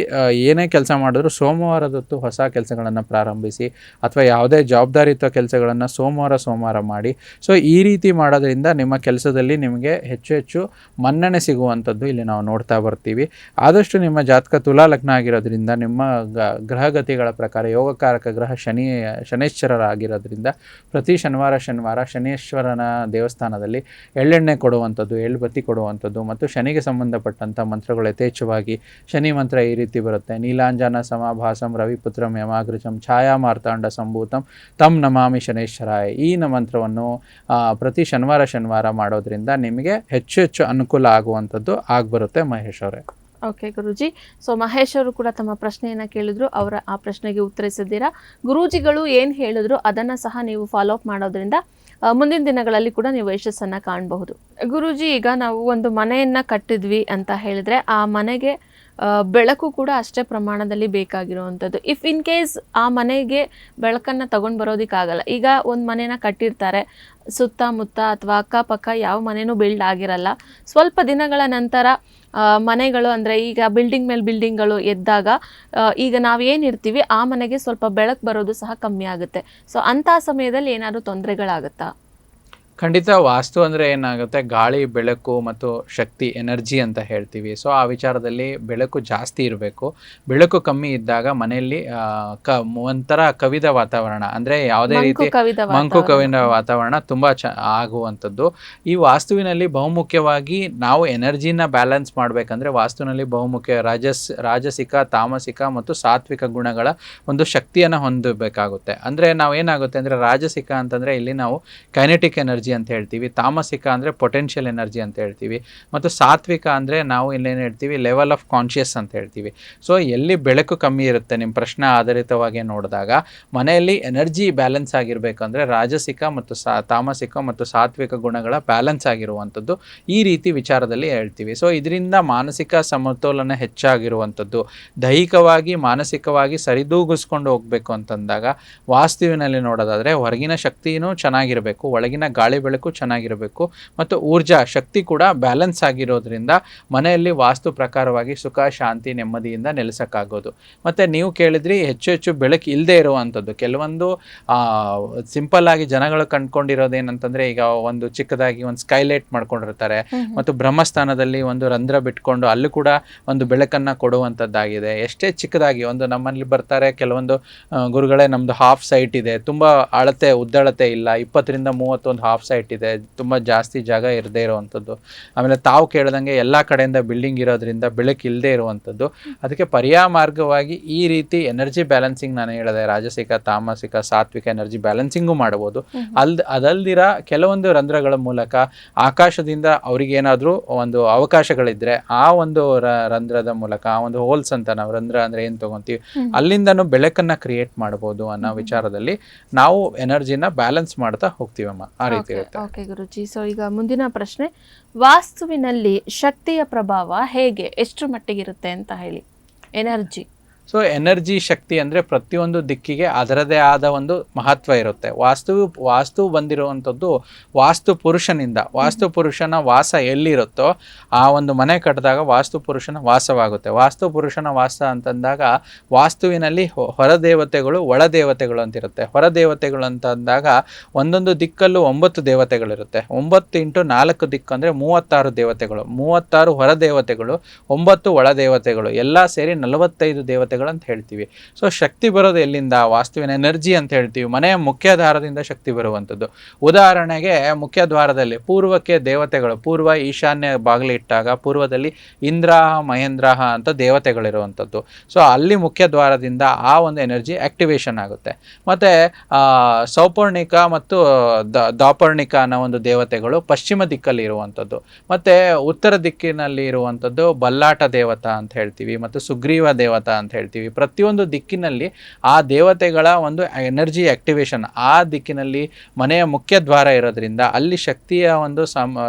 ಏನೇ ಕೆಲಸ ಮಾಡಿದ್ರು ಸೋಮವಾರದೊತ್ತು ಹೊಸ ಕೆಲಸಗಳನ್ನು ಪ್ರಾರಂಭಿಸಿ ಅಥವಾ ಯಾವುದೇ ಜವಾಬ್ದಾರಿಯುತ ಕೆಲಸಗಳನ್ನು ಸೋಮವಾರ ಸೋಮವಾರ ಮಾಡಿ. ಸೊ ಈ ರೀತಿ ಮಾಡೋದ್ರಿಂದ ನಿಮ್ಮ ಕೆಲಸದಲ್ಲಿ ನಿಮಗೆ ಹೆಚ್ಚು ಹೆಚ್ಚು ಮನ್ನಣೆ ಸಿಗುವಂಥದ್ದು ಇಲ್ಲಿ ನಾವು ನೋಡ್ತಾ ಬರ್ತೀವಿ. ಆದಷ್ಟು ನಿಮ್ಮ ಜಾತಕ ತುಲಾ ಲಗ್ನ ಆಗಿರೋದ್ರಿಂದ, ನಿಮ್ಮ ಗ್ರಹಗತಿಗಳ ಪ್ರಕಾರ, ಯೋಗಕಾರಕ ಗ್ರಹ ಶನಿ, ಶನೇಶ್ವರರಾಗಿರೋದ್ರಿಂದ, ಪ್ರತಿ ಶನಿವಾರ ಶನಿವಾರ ಶನೇಶ್ವರನ ದೇವಸ್ಥಾನದಲ್ಲಿ ಎಳ್ಳೆಣ್ಣೆ ಕೊಡುವಂಥದ್ದು ಎಳ್ಳುಬತ್ತಿ ಕೊಡುವಂಥದ್ದು ಮತ್ತು ಶನಿಗೆ ಸಂಬಂಧಪಟ್ಟಂಥ ಮಂತ್ರಗಳು ಯಥೇಚ್ಛವಾಗಿ ಶನಿ ಮಂತ್ರ ಈ ರೀತಿ ಬರುತ್ತೆ. ನೀಲಾಂಜನ ಸಮಾಭಾಸಂ ರವಿಪುತ್ರಂ ಯಮಾಗೃಜಂ ಛಾಯಾ ಮಾರ್ತಾಂಡ ಸಂಭೂತಂ ತಮ್ ನಮಾಮಿ ಶನೇಶ್ವರಾಯ. ಈ ನ ಮಂತ್ರವನ್ನು ಪ್ರತಿ ಶನಿವಾರ ಶನಿವಾರ ಮಾಡೋದ್ರಿಂದ ನಿಮಗೆ ಹೆಚ್ಚು ಹೆಚ್ಚು ಅನುಕೂಲ ಆಗುವಂಥದ್ದು ಆಗ್ಬರುತ್ತೆ ಮಹೇಶ್ ಅವರೇ. ಓಕೆ ಗುರುಜಿ. ಸೊ ಮಹೇಶ್ ಅವರು ಕೂಡ ತಮ್ಮ ಪ್ರಶ್ನೆಯನ್ನ ಕೇಳಿದ್ರು. ಅವರ ಆ ಪ್ರಶ್ನೆಗೆ ಉತ್ತರಿಸಿದ್ದೀರಾ? ಗುರೂಜಿಗಳು ಏನು ಹೇಳಿದ್ರು ಅದನ್ನ ಸಹ ನೀವು ಫಾಲೋ ಅಪ್ ಮಾಡೋದ್ರಿಂದ ಮುಂದಿನ ದಿನಗಳಲ್ಲಿ ಕೂಡ ನೀವು ಯಶಸ್ಸನ್ನ ಕಾಣಬಹುದು. ಗುರೂಜಿ, ಈಗ ನಾವು ಒಂದು ಮನೆಯನ್ನ ಕಟ್ಟಿದ್ವಿ ಅಂತ ಹೇಳಿದ್ರೆ, ಆ ಮನೆಗೆ ಬೆಳಕು ಕೂಡ ಅಷ್ಟೇ ಪ್ರಮಾಣದಲ್ಲಿ ಬೇಕಾಗಿರುವಂಥದ್ದು. ಇಫ್ ಇನ್ ಕೇಸ್ ಆ ಮನೆಗೆ ಬೆಳಕನ್ನು ತಗೊಂಡು ಬರೋದಕ್ಕಾಗಲ್ಲ. ಈಗ ಒಂದು ಮನೇನ ಕಟ್ಟಿರ್ತಾರೆ. ಸುತ್ತಮುತ್ತ ಅಥವಾ ಅಕ್ಕಪಕ್ಕ ಯಾವ ಮನೆಯೂ ಬಿಲ್ಡ್ ಆಗಿರಲ್ಲ. ಸ್ವಲ್ಪ ದಿನಗಳ ನಂತರ ಮನೆಗಳು ಅಂದರೆ ಈಗ ಬಿಲ್ಡಿಂಗ್ ಮೇಲೆ ಬಿಲ್ಡಿಂಗ್ಗಳು ಎದ್ದಾಗ ಈಗ ನಾವು ಏನಿರ್ತೀವಿ ಆ ಮನೆಗೆ ಸ್ವಲ್ಪ ಬೆಳಕು ಬರೋದು ಸಹ ಕಮ್ಮಿ ಆಗುತ್ತೆ. ಸೊ ಅಂಥ ಸಮಯದಲ್ಲಿ ಏನಾದರೂ ತೊಂದರೆಗಳಾಗುತ್ತಾ? ಖಂಡಿತ ವಾಸ್ತು ಅಂದರೆ ಏನಾಗುತ್ತೆ? ಗಾಳಿ ಬೆಳಕು ಮತ್ತು ಶಕ್ತಿ ಎನರ್ಜಿ ಅಂತ ಹೇಳ್ತೀವಿ. ಸೊ ಆ ವಿಚಾರದಲ್ಲಿ ಬೆಳಕು ಜಾಸ್ತಿ ಇರಬೇಕು. ಬೆಳಕು ಕಮ್ಮಿ ಇದ್ದಾಗ ಮನೆಯಲ್ಲಿ ಕ ಒಂಥರ ಕವಿದ ವಾತಾವರಣ. ಅಂದರೆ ಯಾವುದೇ ರೀತಿ ಮಂಕು. ಕವಿದ ವಾತಾವರಣ ತುಂಬ ಚ ಆಗುವಂಥದ್ದು. ಈ ವಾಸ್ತುವಿನಲ್ಲಿ ಬಹುಮುಖ್ಯವಾಗಿ ನಾವು ಎನರ್ಜಿನ ಬ್ಯಾಲೆನ್ಸ್ ಮಾಡಬೇಕಂದ್ರೆ ವಾಸ್ತುವಿನಲ್ಲಿ ಬಹುಮುಖ್ಯ ರಾಜಸ್ ರಾಜಸಿಕ ತಾಮಸಿಕ ಮತ್ತು ಸಾತ್ವಿಕ ಗುಣಗಳ ಒಂದು ಶಕ್ತಿಯನ್ನು ಹೊಂದಬೇಕಾಗುತ್ತೆ. ಅಂದರೆ ನಾವು ಏನಾಗುತ್ತೆ ಅಂದರೆ ರಾಜಸಿಕ ಅಂತಂದರೆ ಇಲ್ಲಿ ನಾವು ಕೈನೆಟಿಕ್ ಎನರ್ಜಿ ಅಂತ ಹೇಳ್ತೀವಿ. ತಾಮಸಿಕ ಅಂದರೆ ಪೊಟೆನ್ಷಿಯಲ್ ಎನರ್ಜಿ ಅಂತ ಹೇಳ್ತೀವಿ. ಮತ್ತು ಸಾತ್ವಿಕ ಅಂದರೆ ನಾವು ಇಲ್ಲೇನು ಹೇಳ್ತೀವಿ? ಲೆವೆಲ್ ಆಫ್ ಕಾನ್ಷಿಯಸ್ ಅಂತ ಹೇಳ್ತೀವಿ. ಸೊ ಎಲ್ಲಿ ಬೆಳಕು ಕಮ್ಮಿ ಇರುತ್ತೆ ನಿಮ್ಮ ಪ್ರಶ್ನೆ ಆಧಾರಿತವಾಗಿ ನೋಡಿದಾಗ, ಮನೆಯಲ್ಲಿ ಎನರ್ಜಿ ಬ್ಯಾಲೆನ್ಸ್ ಆಗಿರಬೇಕಂದ್ರೆ ರಾಜಸಿಕ ಮತ್ತು ಸಾ, ತಾಮಸಿಕ ಮತ್ತು ಸಾತ್ವಿಕ ಗುಣಗಳ ಬ್ಯಾಲೆನ್ಸ್ ಆಗಿರುವಂಥದ್ದು ಈ ರೀತಿ ವಿಚಾರದಲ್ಲಿ ಹೇಳ್ತೀವಿ. ಸೊ ಇದರಿಂದ ಮಾನಸಿಕ ಸಮತೋಲನ ಹೆಚ್ಚಾಗಿರುವಂಥದ್ದು. ದೈಹಿಕವಾಗಿ, ಮಾನಸಿಕವಾಗಿ ಸರಿದೂಗಿಸ್ಕೊಂಡು ಹೋಗಬೇಕು ಅಂತಂದಾಗ, ವಾಸ್ತುವಿನಲ್ಲಿ ನೋಡೋದಾದರೆ ಹೊರಗಿನ ಶಕ್ತಿಯೂ ಚೆನ್ನಾಗಿರಬೇಕು, ಒಳಗಿನ ಗಾಳಿ ಗಾಳಿ ಬೆಳಕು ಚೆನ್ನಾಗಿರಬೇಕು. ಮತ್ತು ಊರ್ಜಾ ಶಕ್ತಿ ಕೂಡ ಬ್ಯಾಲೆನ್ಸ್ ಆಗಿರೋದ್ರಿಂದ ಮನೆಯಲ್ಲಿ ವಾಸ್ತು ಪ್ರಕಾರವಾಗಿ ಸುಖ ಶಾಂತಿ ನೆಮ್ಮದಿಯಿಂದ ನೆಲೆಸೋಕ್ಕಾಗೋದು. ಮತ್ತು ನೀವು ಕೇಳಿದ್ರಿ ಹೆಚ್ಚು ಹೆಚ್ಚು ಬೆಳಕು ಇಲ್ಲದೆ ಇರುವಂಥದ್ದು ಕೆಲವೊಂದು ಸಿಂಪಲ್ ಆಗಿ ಜನಗಳು ಕಂಡುಕೊಂಡಿರೋದೇನಂತಂದರೆ ಈಗ ಒಂದು ಚಿಕ್ಕದಾಗಿ ಒಂದು ಸ್ಕೈಲೈಟ್ ಮಾಡ್ಕೊಂಡಿರ್ತಾರೆ. ಮತ್ತು ಬ್ರಹ್ಮಸ್ಥಾನದಲ್ಲಿ ಒಂದು ರಂಧ್ರ ಬಿಟ್ಕೊಂಡು ಅಲ್ಲೂ ಕೂಡ ಒಂದು ಬೆಳಕನ್ನು ಕೊಡುವಂಥದ್ದಾಗಿದೆ ಎಷ್ಟೇ ಚಿಕ್ಕದಾಗಿ ಒಂದು ನಮ್ಮಲ್ಲಿ ಬರ್ತಾರೆ ಕೆಲವೊಂದು ಗುರುಗಳೇ ನಮ್ಮದು ಹಾಫ್ ಸೈಟ್ ಇದೆ. ತುಂಬ ಅಳತೆ ಉದ್ದಳತೆ ಇಲ್ಲ. ಇಪ್ಪತ್ತರಿಂದ ಮೂವತ್ತೊಂದು ಹಾಫ್ ಸೈಟ್ ಇದೆ ತುಂಬ ಜಾಸ್ತಿ ಜಾಗ ಇರದೇ ಇರುವಂಥದ್ದು. ಆಮೇಲೆ ತಾವು ಕೇಳ್ದಂಗೆ ಎಲ್ಲ ಕಡೆಯಿಂದ ಬಿಲ್ಡಿಂಗ್ ಇರೋದ್ರಿಂದ ಬೆಳಕು ಇಲ್ಲದೆ ಇರುವಂಥದ್ದು. ಅದಕ್ಕೆ ಪರ್ಯಾಯ ಮಾರ್ಗವಾಗಿ ಈ ರೀತಿ ಎನರ್ಜಿ ಬ್ಯಾಲೆನ್ಸಿಂಗ್ ನಾನು ಹೇಳಿದೆ ರಾಜಸಿಕ ತಾಮಸಿಕ ಸಾತ್ವಿಕ ಎನರ್ಜಿ ಬ್ಯಾಲೆನ್ಸಿಂಗು ಮಾಡ್ಬೋದು. ಅಲ್ದ ಅದಲ್ದಿರ ಕೆಲವೊಂದು ರಂಧ್ರಗಳ ಮೂಲಕ ಆಕಾಶದಿಂದ ಅವ್ರಿಗೇನಾದರೂ ಒಂದು ಅವಕಾಶಗಳಿದ್ರೆ ಆ ಒಂದು ರ- ರಂಧ್ರದ ಮೂಲಕ ಆ ಒಂದು ಹೋಲ್ಸ್ ಅಂತ ನಾವು ರಂಧ್ರ ಅಂದ್ರೆ ಏನು ತಗೊಂತೀವಿ ಅಲ್ಲಿಂದನು ಅಲ್ಲಿಂದನೂ ಬೆಳಕನ್ನ ಕ್ರಿಯೇಟ್ ಮಾಡ್ಬೋದು ಅನ್ನೋ ವಿಚಾರದಲ್ಲಿ ನಾವು ಎನರ್ಜಿನ ಬ್ಯಾಲೆನ್ಸ್ ಮಾಡ್ತಾ ಹೋಗ್ತೀವಮ್ಮ. ಆ ರೀತಿ ಓಕೆ ಗುರುಜಿ ಸೊ ಈಗ ಮುಂದಿನ ಪ್ರಶ್ನೆ, ವಾಸ್ತುವಿನಲ್ಲಿ ಶಕ್ತಿಯ ಪ್ರಭಾವ ಹೇಗೆ ಎಷ್ಟು ಮಟ್ಟಿಗಿರುತ್ತೆ ಅಂತ ಹೇಳಿ. ಎನರ್ಜಿ ಸೊ ಎನರ್ಜಿ ಶಕ್ತಿ ಅಂದರೆ ಪ್ರತಿಯೊಂದು ದಿಕ್ಕಿಗೆ ಅದರದೇ ಆದ ಒಂದು ಮಹತ್ವ ಇರುತ್ತೆ. ವಾಸ್ತು ವಾಸ್ತು ಬಂದಿರುವಂಥದ್ದು ವಾಸ್ತು ಪುರುಷನಿಂದ. ವಾಸ್ತು ಪುರುಷನ ವಾಸ ಎಲ್ಲಿರುತ್ತೋ ಆ ಒಂದು ಮನೆ ಕಟ್ಟಿದಾಗ ವಾಸ್ತು ಪುರುಷನ ವಾಸವಾಗುತ್ತೆ. ವಾಸ್ತು ಪುರುಷನ ವಾಸ ಅಂತಂದಾಗ ವಾಸ್ತುವಿನಲ್ಲಿ ಹೊರದೇವತೆಗಳು, ಒಳದೇವತೆಗಳು ಅಂತಿರುತ್ತೆ. ಹೊರದೇವತೆಗಳು ಅಂತಂದಾಗ ಒಂದೊಂದು ದಿಕ್ಕಲ್ಲೂ ಒಂಬತ್ತು ದೇವತೆಗಳಿರುತ್ತೆ. ಒಂಬತ್ತು ಇಂಟು ನಾಲ್ಕು ದಿಕ್ಕು ಅಂದರೆ ಮೂವತ್ತಾರು ದೇವತೆಗಳು. ಮೂವತ್ತಾರು ಹೊರದೇವತೆಗಳು, ಒಂಬತ್ತು ಒಳದೇವತೆಗಳು. ಎಲ್ಲ ಸೇರಿ ನಲವತ್ತೈದು ದೇವತೆಗಳು ಅಂತ ಹೇಳ್ತೀವಿ. ಸೊ ಶಕ್ತಿ ಬರೋದು ಎಲ್ಲಿಂದ? ವಾಸ್ತುವಿನ ಎನರ್ಜಿ ಅಂತ ಹೇಳ್ತೀವಿ. ಮನೆಯ ಮುಖ್ಯ ದ್ವಾರದಿಂದ ಶಕ್ತಿ ಬರುವಂಥದ್ದು. ಉದಾಹರಣೆಗೆ ಮುಖ್ಯ ದ್ವಾರದಲ್ಲಿ ಪೂರ್ವಕ್ಕೆ ದೇವತೆಗಳು, ಪೂರ್ವ ಈಶಾನ್ಯ ಬಾಗಿಲಿಟ್ಟಾಗ ಪೂರ್ವದಲ್ಲಿ ಇಂದ್ರಾಹ, ಮಹೇಂದ್ರಾಹ ಅಂತ ದೇವತೆಗಳಿರುವಂಥದ್ದು. ಸೊ ಅಲ್ಲಿ ಮುಖ್ಯ ದ್ವಾರದಿಂದ ಆ ಒಂದು ಎನರ್ಜಿ ಆಕ್ಟಿವೇಶನ್ ಆಗುತ್ತೆ. ಮತ್ತು ಸೌಪರ್ಣಿಕ ಮತ್ತು ದ- ದಾಪರ್ಣಿಕ ಅನ್ನೋ ಒಂದು ದೇವತೆಗಳು ಪಶ್ಚಿಮ ದಿಕ್ಕಲ್ಲಿ ಇರುವಂಥದ್ದು. ಮತ್ತು, ಉತ್ತರ ದಿಕ್ಕಿನಲ್ಲಿ ಇರುವಂಥದ್ದು ಬಲ್ಲಾಟ ದೇವತಾ ಅಂತ ಹೇಳ್ತೀವಿ. ಮತ್ತು ಸುಗ್ರೀವ ದೇವತಾ ಅಂತ ಹೇಳ್ತೀವಿ. ಪ್ರತಿಯೊಂದು ದಿಕ್ಕಿನಲ್ಲಿ ಆ ದೇವತೆಗಳ ಒಂದು ಎನರ್ಜಿ ಆಕ್ಟಿವೇಶನ್ ಆ ದಿಕ್ಕಿನಲ್ಲಿ ಮನೆಯ ಮುಖ್ಯ ದ್ವಾರ ಇರೋದ್ರಿಂದ ಅಲ್ಲಿ ಶಕ್ತಿಯ ಒಂದು ಸಮ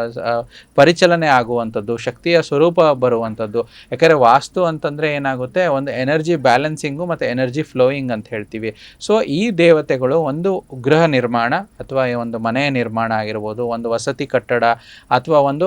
ಪರಿಚಲನೆ ಆಗುವಂಥದ್ದು ಶಕ್ತಿಯ ಸ್ವರೂಪ ಬರುವಂಥದ್ದು. ಯಾಕಂದರೆ ವಾಸ್ತು ಅಂತಂದರೆ ಏನಾಗುತ್ತೆ? ಒಂದು ಎನರ್ಜಿ ಬ್ಯಾಲೆನ್ಸಿಂಗು ಮತ್ತು ಎನರ್ಜಿ ಫ್ಲೋಯಿಂಗ್ ಅಂತ ಹೇಳ್ತೀವಿ. ಸೊ ಈ ದೇವತೆಗಳು ಒಂದು ಗೃಹ ನಿರ್ಮಾಣ ಅಥವಾ ಈ ಒಂದು ಮನೆಯ ನಿರ್ಮಾಣ ಆಗಿರ್ಬೋದು ಒಂದು ವಸತಿ ಕಟ್ಟಡ ಅಥವಾ ಒಂದು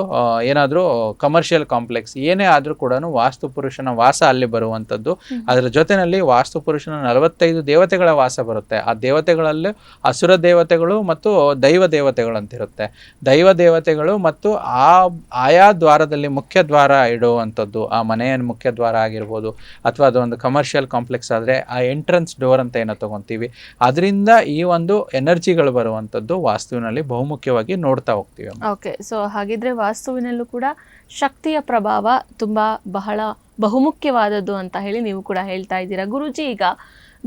ಏನಾದರೂ ಕಮರ್ಷಿಯಲ್ ಕಾಂಪ್ಲೆಕ್ಸ್ ಏನೇ ಆದರೂ ಕೂಡ ವಾಸ್ತು ಪುರುಷನ ವಾಸ ಅಲ್ಲಿ ಬರುವಂಥದ್ದು. ಅದರ ಜೊತೆಯಲ್ಲಿ ವಾಸ್ತು ಪುರುಷನ ನಲವತ್ತೈದು ದೇವತೆಗಳ ವಾಸ ಬರುತ್ತೆ. ಆ ದೇವತೆಗಳಲ್ಲಿ ಅಸುರ ದೇವತೆಗಳು ಮತ್ತು ದೈವ ದೇವತೆಗಳು ಅಂತಿರುತ್ತೆ ದೈವ ದೇವತೆಗಳು ಮತ್ತು ಆ ಆಯಾ ದ್ವಾರದಲ್ಲಿ ಮುಖ್ಯ ದ್ವಾರ ಇಡುವಂಥದ್ದು. ಆ ಮನೆಯ ಮುಖ್ಯ ದ್ವಾರ ಆಗಿರ್ಬೋದು ಅಥವಾ ಅದೊಂದು ಕಮರ್ಷಿಯಲ್ ಕಾಂಪ್ಲೆಕ್ಸ್ ಆದರೆ ಆ ಎಂಟ್ರೆನ್ಸ್ ಡೋರ್ ಅಂತ ಏನೋ ತೊಗೊತೀವಿ. ಅದರಿಂದ ಈ ಒಂದು ಎನರ್ಜಿಗಳು ಬರುವಂಥದ್ದು ವಾಸ್ತುವಿನಲ್ಲಿ ಬಹುಮುಖ್ಯವಾಗಿ ನೋಡ್ತಾ ಹೋಗ್ತೀವಿ ಓಕೆ ಸೊ ಹಾಗಿದ್ರೆ ವಾಸ್ತುವಿನಲ್ಲೂ ಕೂಡ ಶಕ್ತಿಯ ಪ್ರಭಾವ ತುಂಬಾ ಬಹಳ ಬಹುಮುಖ್ಯವಾದದ್ದು ಅಂತ ಹೇಳಿ ನೀವು ಕೂಡ ಹೇಳ್ತಾ ಇದ್ದೀರಾ. ಗುರುಜಿ ಈಗ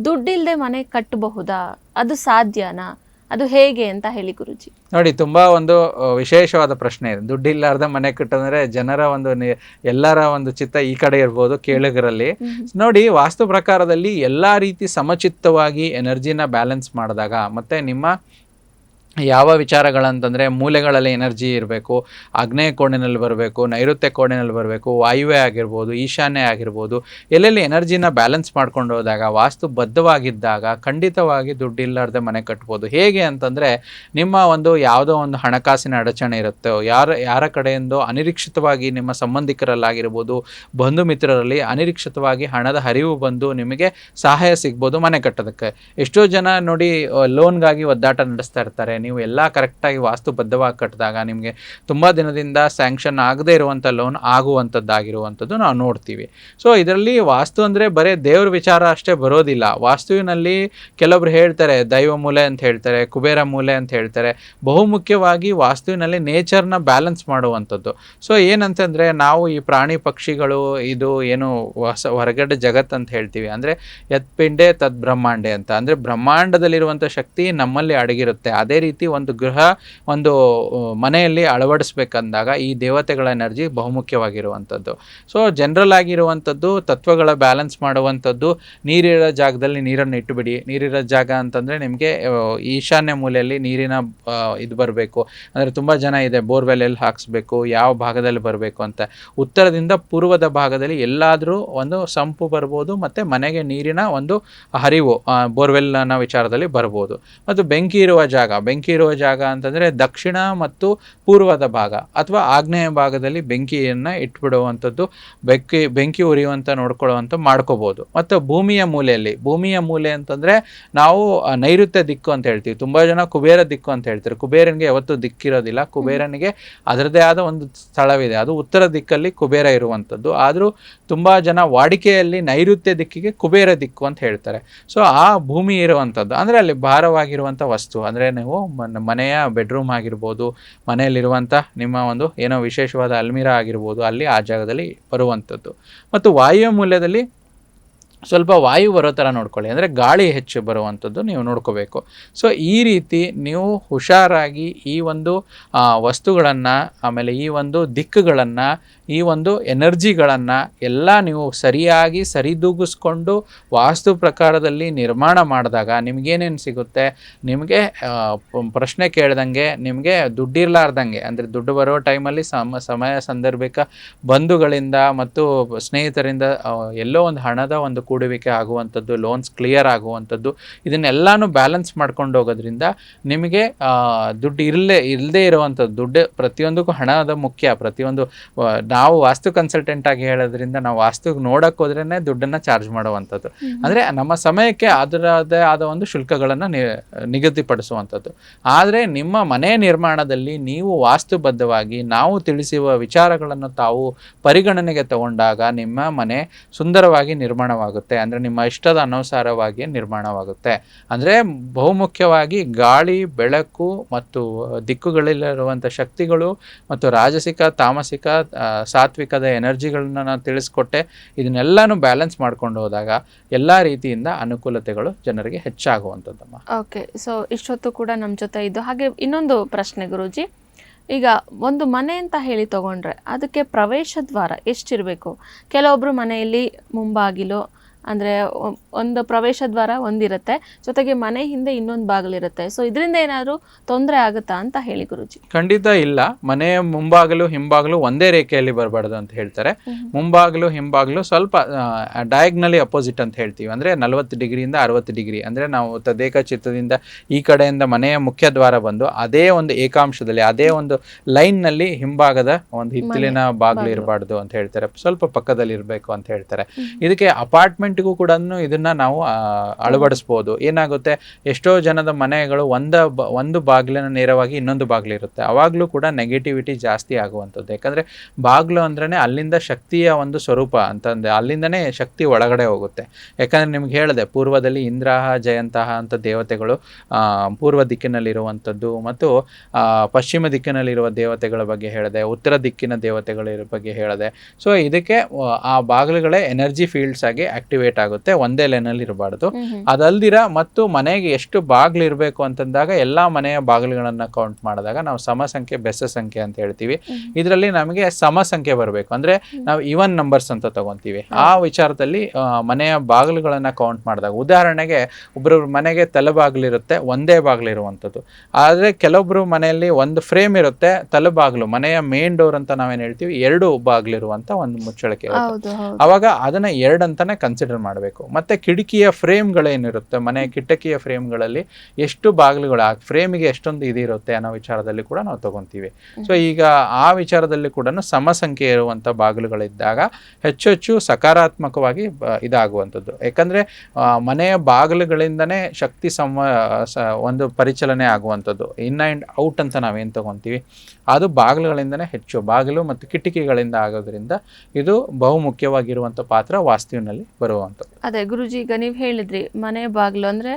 ದುಡ್ಡಿಲ್ಲದೆ ಮನೆ ಕಟ್ಟಬಹುದಾ? ಅದು ಸಾಧ್ಯನಾ? ಅದು ಹೇಗೆ ಅಂತ ಹೇಳಿ ಗುರುಜಿ. ನೋಡಿ ತುಂಬಾ ಒಂದು ವಿಶೇಷವಾದ ಪ್ರಶ್ನೆ ಇದೆ. ದುಡ್ಡಿಲ್ಲಾರ್ದ ಮನೆ ಕಟ್ಟಂದ್ರೆ ಜನರ ಒಂದು ಎಲ್ಲರ ಒಂದು ಚಿತ್ತ ಈ ಕಡೆ ಇರ್ಬೋದು ಕೇಳುಗರಲ್ಲಿ. ನೋಡಿ ವಾಸ್ತು ಪ್ರಕಾರದಲ್ಲಿ ಎಲ್ಲಾ ರೀತಿ ಸಮಚಿತ್ತವಾಗಿ ಎನರ್ಜಿನ ಬ್ಯಾಲೆನ್ಸ್ ಮಾಡಿದಾಗ ಮತ್ತೆ ನಿಮ್ಮ ಯಾವ ವಿಚಾರಗಳಂತಂದರೆ ಮೂಲೆಗಳಲ್ಲಿ ಎನರ್ಜಿ ಇರಬೇಕು ಆಗ್ನೇಯ ಕೋಣೆನಲ್ಲಿ ಬರಬೇಕು, ನೈಋತ್ಯ ಕೋಣೆನಲ್ಲಿ ಬರಬೇಕು, ವಾಯುವೆ ಆಗಿರ್ಬೋದು, ಈಶಾನ್ಯ ಆಗಿರ್ಬೋದು, ಎಲ್ಲೆಲ್ಲಿ ಎನರ್ಜಿನ ಬ್ಯಾಲೆನ್ಸ್ ಮಾಡ್ಕೊಂಡು ಹೋದಾಗ, ವಾಸ್ತು ಬದ್ಧವಾಗಿದ್ದಾಗ ಖಂಡಿತವಾಗಿ ದುಡ್ಡಿಲ್ಲಾರ್ದೆ ಮನೆ ಕಟ್ಬೋದು. ಹೇಗೆ ಅಂತಂದರೆ, ನಿಮ್ಮ ಒಂದು ಯಾವುದೋ ಒಂದು ಹಣಕಾಸಿನ ಅಡಚಣೆ ಇರುತ್ತೆ. ಯಾರ ಯಾರ ಕಡೆಯಿಂದ ಅನಿರೀಕ್ಷಿತವಾಗಿ ನಿಮ್ಮ ಸಂಬಂಧಿಕರಲ್ಲಾಗಿರ್ಬೋದು ಬಂಧು ಮಿತ್ರರಲ್ಲಿ ಅನಿರೀಕ್ಷಿತವಾಗಿ ಹಣದ ಹರಿವು ಬಂದು ನಿಮಗೆ ಸಹಾಯ ಸಿಗ್ಬೋದು ಮನೆ ಕಟ್ಟೋದಕ್ಕೆ. ಎಷ್ಟೋ ಜನ ನೋಡಿ, ಲೋನ್ಗಾಗಿ ಒದ್ದಾಟ ನಡೆಸ್ತಾ ಇರ್ತಾರೆ. ನೀವು ಎಲ್ಲ ಕರೆಕ್ಟಾಗಿ ವಾಸ್ತುಬದ್ಧವಾಗಿ ಕಟ್ಟಿದಾಗ ನಿಮಗೆ ತುಂಬ ದಿನದಿಂದ ಸ್ಯಾಂಕ್ಷನ್ ಆಗದೇ ಇರುವಂಥ ಲೋನ್ ಆಗುವಂಥದ್ದಾಗಿರುವಂಥದ್ದು ನಾವು ನೋಡ್ತೀವಿ. ಸೊ ಇದರಲ್ಲಿ ವಾಸ್ತು ಅಂದರೆ ಬರೀ ದೇವ್ರ ವಿಚಾರ ಅಷ್ಟೇ ಬರೋದಿಲ್ಲ. ವಾಸ್ತುವಿನಲ್ಲಿ ಕೆಲವೊಬ್ರು ಹೇಳ್ತಾರೆ, ದೈವ ಮೂಲೆ ಅಂತ ಹೇಳ್ತಾರೆ, ಕುಬೇರ ಮೂಲೆ ಅಂತ ಹೇಳ್ತಾರೆ. ಬಹುಮುಖ್ಯವಾಗಿ ವಾಸ್ತುವಿನಲ್ಲಿ ನೇಚರ್ನ ಬ್ಯಾಲೆನ್ಸ್ ಮಾಡುವಂಥದ್ದು. ಸೊ ಏನಂತಂದರೆ ನಾವು ಈ ಪ್ರಾಣಿ ಪಕ್ಷಿಗಳು, ಇದು ಏನು ಹೊಸ, ಹೊರಗಡೆ ಜಗತ್ ಅಂತ ಹೇಳ್ತೀವಿ. ಅಂದರೆ ಯತ್ಪಿಂಡೆ ತದ್ ಬ್ರಹ್ಮಾಂಡೆ ಅಂತ. ಅಂದರೆ ಬ್ರಹ್ಮಾಂಡದಲ್ಲಿರುವಂಥ ಶಕ್ತಿ ನಮ್ಮಲ್ಲಿ ಅಡಗಿರುತ್ತೆ. ಅದೇ ರೀತಿ ಒಂದು ಗೃಹ, ಒಂದು ಮನೆಯಲ್ಲಿ ಅಳವಡಿಸ್ಬೇಕಂದಾಗ ಈ ದೇವತೆಗಳ ಎನರ್ಜಿ ಬಹುಮುಖ್ಯವಾಗಿರುವಂಥದ್ದು. ಸೊ, ಜನರಲ್ ಆಗಿರುವಂಥದ್ದು, ತತ್ವಗಳ ಬ್ಯಾಲೆನ್ಸ್ ಮಾಡುವಂಥದ್ದು, ನೀರಿರೋ ಜಾಗದಲ್ಲಿ ನೀರನ್ನು ಇಟ್ಟುಬಿಡಿ. ನೀರಿರೋ ಜಾಗ ಅಂತಂದರೆ ನಿಮಗೆ ಈಶಾನ್ಯ ಮೂಲೆಯಲ್ಲಿ ನೀರಿನ ಇದು ಬರಬೇಕು. ಅಂದರೆ ತುಂಬ ಜನ ಇದೆ ಬೋರ್ವೆಲ್ ಎಲ್ಲಿ ಹಾಕಿಸ್ಬೇಕು, ಯಾವ ಭಾಗದಲ್ಲಿ ಬರಬೇಕು ಅಂತ. ಉತ್ತರದಿಂದ ಪೂರ್ವದ ಭಾಗದಲ್ಲಿ ಎಲ್ಲಾದರೂ ಒಂದು ಸಂಪು ಬರ್ಬೋದು, ಮತ್ತು ಮನೆಗೆ ನೀರಿನ ಒಂದು ಹರಿವು ಬೋರ್ವೆಲ್ನ ವಿಚಾರದಲ್ಲಿ ಬರ್ಬೋದು. ಮತ್ತು ಬೆಂಕಿ ಇರುವ ಜಾಗ, ಬೆಂಕಿ ಬೆಂಕಿ ಇರುವ ಜಾಗ ಅಂತಂದರೆ ದಕ್ಷಿಣ ಮತ್ತು ಪೂರ್ವದ ಭಾಗ ಅಥವಾ ಆಗ್ನೇಯ ಭಾಗದಲ್ಲಿ ಬೆಂಕಿಯನ್ನು ಇಟ್ಬಿಡುವಂಥದ್ದು, ಬೆಂಕಿ ಬೆಂಕಿ ಉರಿಯುವಂಥ ನೋಡ್ಕೊಳ್ಳುವಂಥ ಮಾಡ್ಕೋಬೋದು. ಮತ್ತು ಭೂಮಿಯ ಮೂಲೆಯಲ್ಲಿ, ಭೂಮಿಯ ಮೂಲೆ ಅಂತಂದರೆ ನಾವು ನೈಋತ್ಯ ದಿಕ್ಕು ಅಂತ ಹೇಳ್ತೀವಿ. ತುಂಬ ಜನ ಕುಬೇರ ದಿಕ್ಕು ಅಂತ ಹೇಳ್ತಾರೆ. ಕುಬೇರನಿಗೆ ಯಾವತ್ತೂ ದಿಕ್ಕಿರೋದಿಲ್ಲ. ಕುಬೇರನಿಗೆ ಅದರದೇ ಆದ ಒಂದು ಸ್ಥಳವಿದೆ. ಅದು ಉತ್ತರ ದಿಕ್ಕಲ್ಲಿ ಕುಬೇರ ಇರುವಂಥದ್ದು. ಆದರೂ ತುಂಬ ಜನ ವಾಡಿಕೆಯಲ್ಲಿ ನೈಋತ್ಯ ದಿಕ್ಕಿಗೆ ಕುಬೇರ ದಿಕ್ಕು ಅಂತ ಹೇಳ್ತಾರೆ. ಸೊ, ಆ ಭೂಮಿ ಇರುವಂಥದ್ದು, ಅಂದರೆ ಅಲ್ಲಿ ಭಾರವಾಗಿರುವಂಥ ವಸ್ತು. ಅಂದರೆ ನೀವು ಮನೆಯ ಬೆಡ್ರೂಮ್ ಆಗಿರ್ಬೋದು ಮನೆಯಲ್ಲಿರುವಂಥ ನಿಮ್ಮ ಒಂದು ಏನೋ ವಿಶೇಷವಾದ ಅಲ್ಮಿರಾ ಆಗಿರ್ಬೋದು, ಅಲ್ಲಿ ಆ ಜಾಗದಲ್ಲಿ ಬರುವಂಥದ್ದು. ಮತ್ತು ವಾಯು ಮೂಲ್ಯದಲ್ಲಿ ಸ್ವಲ್ಪ ವಾಯು ಬರೋ ಥರ ನೋಡ್ಕೊಳ್ಳಿ. ಅಂದರೆ ಗಾಳಿ ಹೆಚ್ಚು ಬರುವಂಥದ್ದು ನೀವು ನೋಡ್ಕೋಬೇಕು. ಸೊ, ಈ ರೀತಿ ನೀವು ಹುಷಾರಾಗಿ ಈ ಒಂದು ವಸ್ತುಗಳನ್ನು, ಆಮೇಲೆ ಈ ಒಂದು ದಿಕ್ಕುಗಳನ್ನು ಈ ಒಂದು ಎನರ್ಜಿಗಳನ್ನು ಎಲ್ಲ ನೀವು ಸರಿಯಾಗಿ ಸರಿದೂಗಿಸ್ಕೊಂಡು ವಾಸ್ತು ಪ್ರಕಾರದಲ್ಲಿ ನಿರ್ಮಾಣ ಮಾಡಿದಾಗ ನಿಮಗೇನೇನು ಸಿಗುತ್ತೆ? ನಿಮಗೆ ಪ್ರಶ್ನೆ ಕೇಳ್ದಂಗೆ, ನಿಮಗೆ ದುಡ್ಡಿರಲಾರ್ದಂಗೆ, ಅಂದರೆ ದುಡ್ಡು ಬರೋ ಟೈಮಲ್ಲಿ ಸಮ, ಸಮಯ ಸಂದರ್ಭಿಕ ಬಂಧುಗಳಿಂದ ಮತ್ತು ಸ್ನೇಹಿತರಿಂದ ಎಲ್ಲೋ ಒಂದು ಹಣದ ಒಂದು ಕೂಡುವಿಕೆ ಆಗುವಂಥದ್ದು, ಲೋನ್ಸ್ ಕ್ಲಿಯರ್ ಆಗುವಂಥದ್ದು, ಇದನ್ನೆಲ್ಲಾನು ಬ್ಯಾಲೆನ್ಸ್ ಮಾಡ್ಕೊಂಡು ಹೋಗೋದ್ರಿಂದ ನಿಮಗೆ ದುಡ್ಡು ಇರಲೇ ಇಲ್ಲದೆ ಇರುವಂಥದ್ದು, ದುಡ್ಡು ಪ್ರತಿಯೊಂದಕ್ಕೂ ಹಣದ ಮುಖ್ಯ, ಪ್ರತಿಯೊಂದು ನಾವು ವಾಸ್ತು ಕನ್ಸಲ್ಟೆಂಟ್ ಆಗಿ ಹೇಳೋದ್ರಿಂದ ನಾವು ವಾಸ್ತು ನೋಡಕ್ ಹೋದ್ರೇನೆ ದುಡ್ಡನ್ನ ಚಾರ್ಜ್ ಮಾಡುವಂಥದ್ದು. ಅಂದ್ರೆ ನಮ್ಮ ಸಮಯಕ್ಕೆ ಅದರದೇ ಆದ ಒಂದು ಶುಲ್ಕಗಳನ್ನು ನಿಗದಿಪಡಿಸುವಂಥದ್ದು. ಆದರೆ ನಿಮ್ಮ ಮನೆ ನಿರ್ಮಾಣದಲ್ಲಿ ನೀವು ವಾಸ್ತುಬದ್ಧವಾಗಿ ನಾವು ತಿಳಿಸುವ ವಿಚಾರಗಳನ್ನು ತಾವು ಪರಿಗಣನೆಗೆ ತಗೊಂಡಾಗ ನಿಮ್ಮ ಮನೆ ಸುಂದರವಾಗಿ ನಿರ್ಮಾಣವಾಗುತ್ತೆ. ಅಂದರೆ ನಿಮ್ಮ ಇಷ್ಟದ ಅನುಸಾರವಾಗಿ ನಿರ್ಮಾಣವಾಗುತ್ತೆ. ಅಂದರೆ ಬಹುಮುಖ್ಯವಾಗಿ ಗಾಳಿ ಬೆಳಕು ಮತ್ತು ದಿಕ್ಕುಗಳಲ್ಲಿರುವಂಥ ಶಕ್ತಿಗಳು ಮತ್ತು ರಾಜಸಿಕ ತಾಮಸಿಕ ಸಾತ್ವಿಕದ ಎನರ್ಜಿಗಳನ್ನ ನಾನು ತಿಳಿಸ್ಕೊಟ್ಟೆ, ಇದನ್ನೆಲ್ಲಾನು ಬ್ಯಾಲೆನ್ಸ್ ಮಾಡ್ಕೊಂಡು ಹೋದಾಗ ಎಲ್ಲ ರೀತಿಯಿಂದ ಅನುಕೂಲತೆಗಳು ಜನರಿಗೆ ಹೆಚ್ಚಾಗುವಂಥದ್ದಮ್ಮ. ಓಕೆ, ಸೊ ಇಷ್ಟೊತ್ತು ಕೂಡ ನಮ್ಮ ಜೊತೆ ಇದ್ದು, ಹಾಗೆ ಇನ್ನೊಂದು ಪ್ರಶ್ನೆ ಗುರುಜಿ. ಈಗ ಒಂದು ಮನೆ ಅಂತ ಹೇಳಿ ತಗೊಂಡ್ರೆ ಅದಕ್ಕೆ ಪ್ರವೇಶ ದ್ವಾರ ಎಷ್ಟಿರಬೇಕು? ಕೆಲವೊಬ್ರು ಮನೆಯಲ್ಲಿ ಮುಂಬಾಗಿಲು ಅಂದರೆ ಒಂದು ಪ್ರವೇಶ ದ್ವಾರ ಒಂದಿರುತ್ತೆ. ಜೊತೆಗೆ ಮನೆ ಹಿಂದೆ ಇನ್ನೊಂದು ಬಾಗಿಲಿರುತ್ತೆ. ಸೊ ಇದರಿಂದ ಏನಾದರೂ ತೊಂದರೆ ಆಗುತ್ತಾ ಅಂತ ಹೇಳಿ ಗುರುಜಿ. ಖಂಡಿತ ಇಲ್ಲ. ಮನೆಯ ಮುಂಬಾಗಿಲು ಹಿಂಬಾಗಿಲು ಒಂದೇ ರೇಖೆಯಲ್ಲಿ ಬರಬಾರ್ದು ಅಂತ ಹೇಳ್ತಾರೆ. ಮುಂಬಾಗಲು ಹಿಂಬಾಗಿಲು ಸ್ವಲ್ಪ ಡಯಾಗ್ನಲಿ ಅಪೋಸಿಟ್ ಅಂತ ಹೇಳ್ತೀವಿ. ಅಂದರೆ ನಲವತ್ತು ಡಿಗ್ರಿಯಿಂದ ಅರವತ್ತು ಡಿಗ್ರಿ. ಅಂದರೆ ನಾವು ತದೇಕ ಚಿತ್ರದಿಂದ ಈ ಕಡೆಯಿಂದ ಮನೆಯ ಮುಖ್ಯ ದ್ವಾರ ಬಂದು ಅದೇ ಒಂದು ಏಕಾಂಶದಲ್ಲಿ ಅದೇ ಒಂದು ಲೈನ್ನಲ್ಲಿ ಹಿಂಭಾಗದ ಒಂದು ಹಿತ್ತಲಿನ ಬಾಗಿಲು. ಇರಬಾರ್ದು ಅಂತ ಹೇಳ್ತಾರೆ. ಸ್ವಲ್ಪ ಪಕ್ಕದಲ್ಲಿ ಇರಬೇಕು ಅಂತ ಹೇಳ್ತಾರೆ. ಇದಕ್ಕೆ ಇದಕ್ಕೆ ಅಪಾರ್ಟ್ಮೆಂಟ್ಗೂ ಕೂಡ ಇದನ್ನ ನಾವು ಅಳವಡಿಸ್ಬೋದು. ಏನಾಗುತ್ತೆ? ಎಷ್ಟೋ ಜನದ ಮನೆಗಳು ಒಂದ ಒಂದು ಬಾಗಿಲಿನ ನೇರವಾಗಿ ಇನ್ನೊಂದು ಬಾಗಿಲು ಇರುತ್ತೆ ಅವಾಗಲೂ ಕೂಡ ನೆಗೆಟಿವಿಟಿ ಜಾಸ್ತಿ ಆಗುವಂಥದ್ದು. ಯಾಕಂದ್ರೆ ಬಾಗಿಲು ಅಂದ್ರೆ ಅಲ್ಲಿಂದ ಶಕ್ತಿಯ ಒಂದು ಸ್ವರೂಪ ಅಂತಂದೆ ಅಲ್ಲಿಂದನೇ ಶಕ್ತಿ ಒಳಗಡೆ ಹೋಗುತ್ತೆ. ಯಾಕಂದ್ರೆ ನಿಮ್ಗೆ ಹೇಳಿದೆ, ಪೂರ್ವದಲ್ಲಿ ಇಂದ್ರಾಹ ಜಯಂತಹ ಅಂತ ದೇವತೆಗಳು ಪೂರ್ವ ದಿಕ್ಕಿನಲ್ಲಿರುವಂಥದ್ದು ಮತ್ತು ಪಶ್ಚಿಮ ದಿಕ್ಕಿನಲ್ಲಿರುವ ದೇವತೆಗಳ ಬಗ್ಗೆ ಹೇಳಿದೆ, ಉತ್ತರ ದಿಕ್ಕಿನ ದೇವತೆಗಳ ಬಗ್ಗೆ ಹೇಳಿದೆ. ಸೊ ಇದಕ್ಕೆ, ಆ ಬಾಗಿಲುಗಳೇ ಎನರ್ಜಿ ಫೀಲ್ಡ್ಸ್ ಆಗಿ ಆಕ್ಟಿವೇಟ್ ಆಗುತ್ತೆ ಒಂದೇ ಲೈನಲ್ಲಿ ಇರಬಾರ್ದು. ಅದಲ್ದಿರ ಮತ್ತು ಮನೆಗೆ ಎಷ್ಟು ಬಾಗಿಲು ಇರಬೇಕು ಅಂತಂದಾಗ ಎಲ್ಲ ಮನೆಯ ಬಾಗಿಲುಗಳನ್ನು ಕೌಂಟ್ ಮಾಡಿದಾಗ ನಾವು ಸಮ ಸಂಖ್ಯೆ ಬೆಸ ಸಂಖ್ಯೆ ಅಂತ ಹೇಳ್ತೀವಿ. ಇದರಲ್ಲಿ ನಮಗೆ ಸಮ ಸಂಖ್ಯೆ ಬರಬೇಕು. ಅಂದರೆ ನಾವು ಇವನ್ ನಂಬರ್ಸ್ ಅಂತ ತಗೊಂತೀವಿ. ಆ ವಿಚಾರದಲ್ಲಿ ಮನೆಯ ಬಾಗಿಲುಗಳನ್ನು ಕೌಂಟ್ ಮಾಡಿದಾಗ ಉದಾಹರಣೆಗೆ ಒಬ್ಬರು ಮನೆಗೆ ತಲೆಬಾಗಿಲಿರುತ್ತೆ ಒಂದೇ ಬಾಗಿಲು ಇರುವಂತದ್ದು. ಆದರೆ ಕೆಲವೊಬ್ಬರು ಮನೆಯಲ್ಲಿ ಒಂದು ಫ್ರೇಮ್ ಇರುತ್ತೆ ತಲೆಬಾಗಿಲು ಮನೆಯ ಮೇನ್ ಡೋರ್ ಅಂತ ನಾವೇನು ಹೇಳ್ತೀವಿ ಎರಡು ಬಾಗಿಲಿರುವಂಥ ಒಂದು ಮುಚ್ಚಳಿಕೆ ಇರುತ್ತೆ. ಅವಾಗ ಅದನ್ನ ಎರಡಂತಾನೆ ಕನ್ಸಿಡರ್ ಮಾಡಬೇಕು. ಮತ್ತೆ ಕಿಟಕಿಯ ಫ್ರೇಮ್ಗಳೇನಿರುತ್ತೆ ಮನೆ ಕಿಟಕಿಯ ಫ್ರೇಮ್ಗಳಲ್ಲಿ ಎಷ್ಟು ಬಾಗಿಲುಗಳು ಆ ಫ್ರೇಮಿಗೆ ಎಷ್ಟೊಂದು ಇದಿರುತ್ತೆ ಅನ್ನೋ ವಿಚಾರದಲ್ಲಿ ಕೂಡ ನಾವು ತೊಗೊತೀವಿ. ಸೊ ಈಗ ಆ ವಿಚಾರದಲ್ಲಿ ಕೂಡ ಸಮ ಸಂಖ್ಯೆ ಇರುವಂಥ ಬಾಗಿಲುಗಳಿದ್ದಾಗ ಹೆಚ್ಚು ಹೆಚ್ಚು ಸಕಾರಾತ್ಮಕವಾಗಿ ಇದಾಗುವಂಥದ್ದು. ಯಾಕಂದ್ರೆ ಮನೆಯ ಬಾಗಿಲುಗಳಿಂದನೇ ಶಕ್ತಿ ಸಮ ಒಂದು ಪರಿಚಲನೆ ಆಗುವಂಥದ್ದು. ಇನ್ ಆ್ಯಂಡ್ ಔಟ್ ಅಂತ ನಾವೇನು ತಗೊಂತೀವಿ? ಅದು ಬಾಗಿಲುಗಳಿಂದನೇ ಹೆಚ್ಚು, ಬಾಗಿಲು ಮತ್ತು ಕಿಟಕಿಗಳಿಂದ ಆಗೋದ್ರಿಂದ ಇದು ಬಹುಮುಖ್ಯವಾಗಿರುವಂಥ ಪಾತ್ರ ವಾಸ್ತುವಿನಲ್ಲಿ ಬರುವಂಥದ್ದು. ಅದೇ ಗುರುಜಿ, ಈಗ ನೀವು ಹೇಳಿದ್ರಿ, ಮನೆ ಬಾಗಿಲು ಅಂದರೆ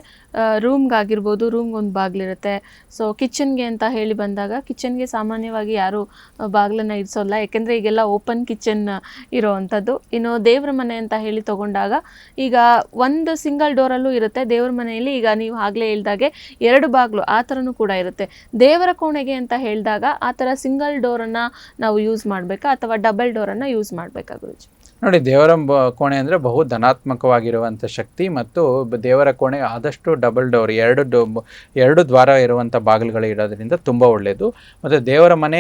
ರೂಮ್ಗಾಗಿರ್ಬೋದು ರೂಮ್ಗೊಂದು ಬಾಗಿಲಿರುತ್ತೆ. ಸೊ ಕಿಚನ್ಗೆ ಅಂತ ಹೇಳಿ ಬಂದಾಗ ಕಿಚನ್ಗೆ ಸಾಮಾನ್ಯವಾಗಿ ಯಾರು ಬಾಗಿಲನ್ನ ಇರಿಸೋಲ್ಲ ಯಾಕೆಂದರೆ ಈಗೆಲ್ಲ ಓಪನ್ ಕಿಚನ್ ಇರೋವಂಥದ್ದು. ಇನ್ನು ದೇವ್ರ ಮನೆ ಅಂತ ಹೇಳಿ ತಗೊಂಡಾಗ, ಈಗ ಒಂದು ಸಿಂಗಲ್ ಡೋರಲ್ಲೂ ಇರುತ್ತೆ. ದೇವ್ರ ಮನೆಯಲ್ಲಿ ಈಗ ನೀವು ಆಗಲೇ ಹೇಳ್ದಾಗೆ ಎರಡು ಬಾಗಿಲು, ಆ ಥರನೂ ಕೂಡ ಇರುತ್ತೆ. ದೇವರ ಕೋಣೆಗೆ ಅಂತ ಹೇಳಿದಾಗ, ಆ ಥರ ಸಿಂಗಲ್ ಡೋರನ್ನು ನಾವು ಯೂಸ್ ಮಾಡಬೇಕಾ ಅಥವಾ ಡಬಲ್ ಡೋರನ್ನು ಯೂಸ್ ಮಾಡಬೇಕಾ ಗುರುಜಿ? ನೋಡಿ, ದೇವರ ಕೋಣೆ ಅಂದರೆ ಬಹು ಧನಾತ್ಮಕವಾಗಿರುವಂಥ ಶಕ್ತಿ ಮತ್ತು ದೇವರ ಕೋಣೆ ಆದಷ್ಟು ಡಬಲ್ ಡೋರ್, ಎರಡು ಎರಡು ದ್ವಾರ ಇರುವಂಥ ಬಾಗಿಲುಗಳು ಇರೋದ್ರಿಂದ ತುಂಬ ಒಳ್ಳೆಯದು ಮತ್ತು ದೇವರ ಮನೆ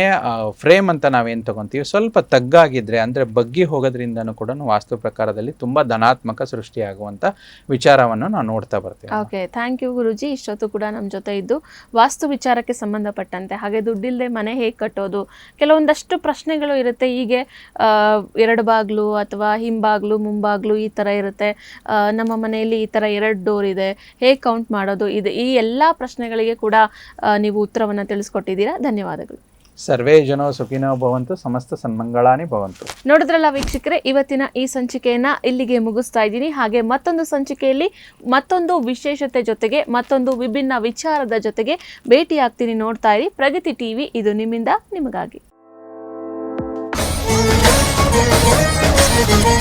ಫ್ರೇಮ್ ಅಂತ ನಾವೇನು ತಗೊತೀವಿ? ಸ್ವಲ್ಪ ತಗ್ಗಾಗಿದ್ದರೆ ಅಂದರೆ ಬಗ್ಗಿ ಹೋಗೋದ್ರಿಂದನೂ ಕೂಡ ವಾಸ್ತು ಪ್ರಕಾರದಲ್ಲಿ ತುಂಬ ಧನಾತ್ಮಕ ಸೃಷ್ಟಿಯಾಗುವಂಥ ವಿಚಾರವನ್ನು ನಾವು ನೋಡ್ತಾ ಬರ್ತೀವಿ ಓಕೆ ಥ್ಯಾಂಕ್ ಯು ಗುರುಜಿ. ಇಷ್ಟೊತ್ತು ಕೂಡ ನಮ್ಮ ಜೊತೆ ಇದ್ದು ವಾಸ್ತು ವಿಚಾರಕ್ಕೆ ಸಂಬಂಧಪಟ್ಟಂತೆ, ಹಾಗೆ ದುಡ್ಡಿಲ್ಲದೆ ಮನೆ ಹೇಗೆ ಕಟ್ಟೋದು, ಕೆಲವೊಂದಷ್ಟು ಪ್ರಶ್ನೆಗಳು ಇರುತ್ತೆ. ಹೀಗೆ ಎರಡು ಬಾಗಿಲು ಅಥವಾ ಹಿಂಬಾಗ್ಲು ಮುಂಬಾಗ್ಲು ಈ ತರ ಇರುತ್ತೆ. ನಮ್ಮ ಮನೆಯಲ್ಲಿ ಈ ತರ ಎರಡು ಡೋರ್ ಇದೆ. ಹೇಗೆ ಕೌಂಟ್ ಮಾಡೋದು? ಇದು ಈ ಎಲ್ಲ ಪ್ರಶ್ನೆಗಳಿಗೆ ಕೂಡ ನೀವು ಉತ್ತರವನ್ನು ತಿಳಿಸ್ಕೊಟ್ಟಿದ್ದೀರಾ. ಧನ್ಯವಾದಗಳು. ಸರ್ವೇ ಜನೋ ಸುಖಿನೋ ಭವಂತು ಸಮಸ್ತ ಸನ್ಮಂಗಳಾನಿ ಭವಂತು. ನೋಡಿದ್ರಲ್ಲ ವೀಕ್ಷಕರೇ ಇವತ್ತಿನ ಈ ಸಂಚಿಕೆಯನ್ನು ಇಲ್ಲಿಗೆ ಮುಗಿಸ್ತಾ ಇದ್ದೀನಿ. ಹಾಗೆ ಮತ್ತೊಂದು ಸಂಚಿಕೆಯಲ್ಲಿ ಮತ್ತೊಂದು ವಿಶೇಷತೆ ಜೊತೆಗೆ ಮತ್ತೊಂದು ವಿಭಿನ್ನ ವಿಚಾರದ ಜೊತೆಗೆ ಭೇಟಿಯಾಗ್ತೀನಿ ನೋಡ್ತಾ ಇರಿ. ಪ್ರಗತಿ ಟಿವಿ ಇದು ನಿಮ್ಮಿಂದ ನಿಮಗಾಗಿ. Müzik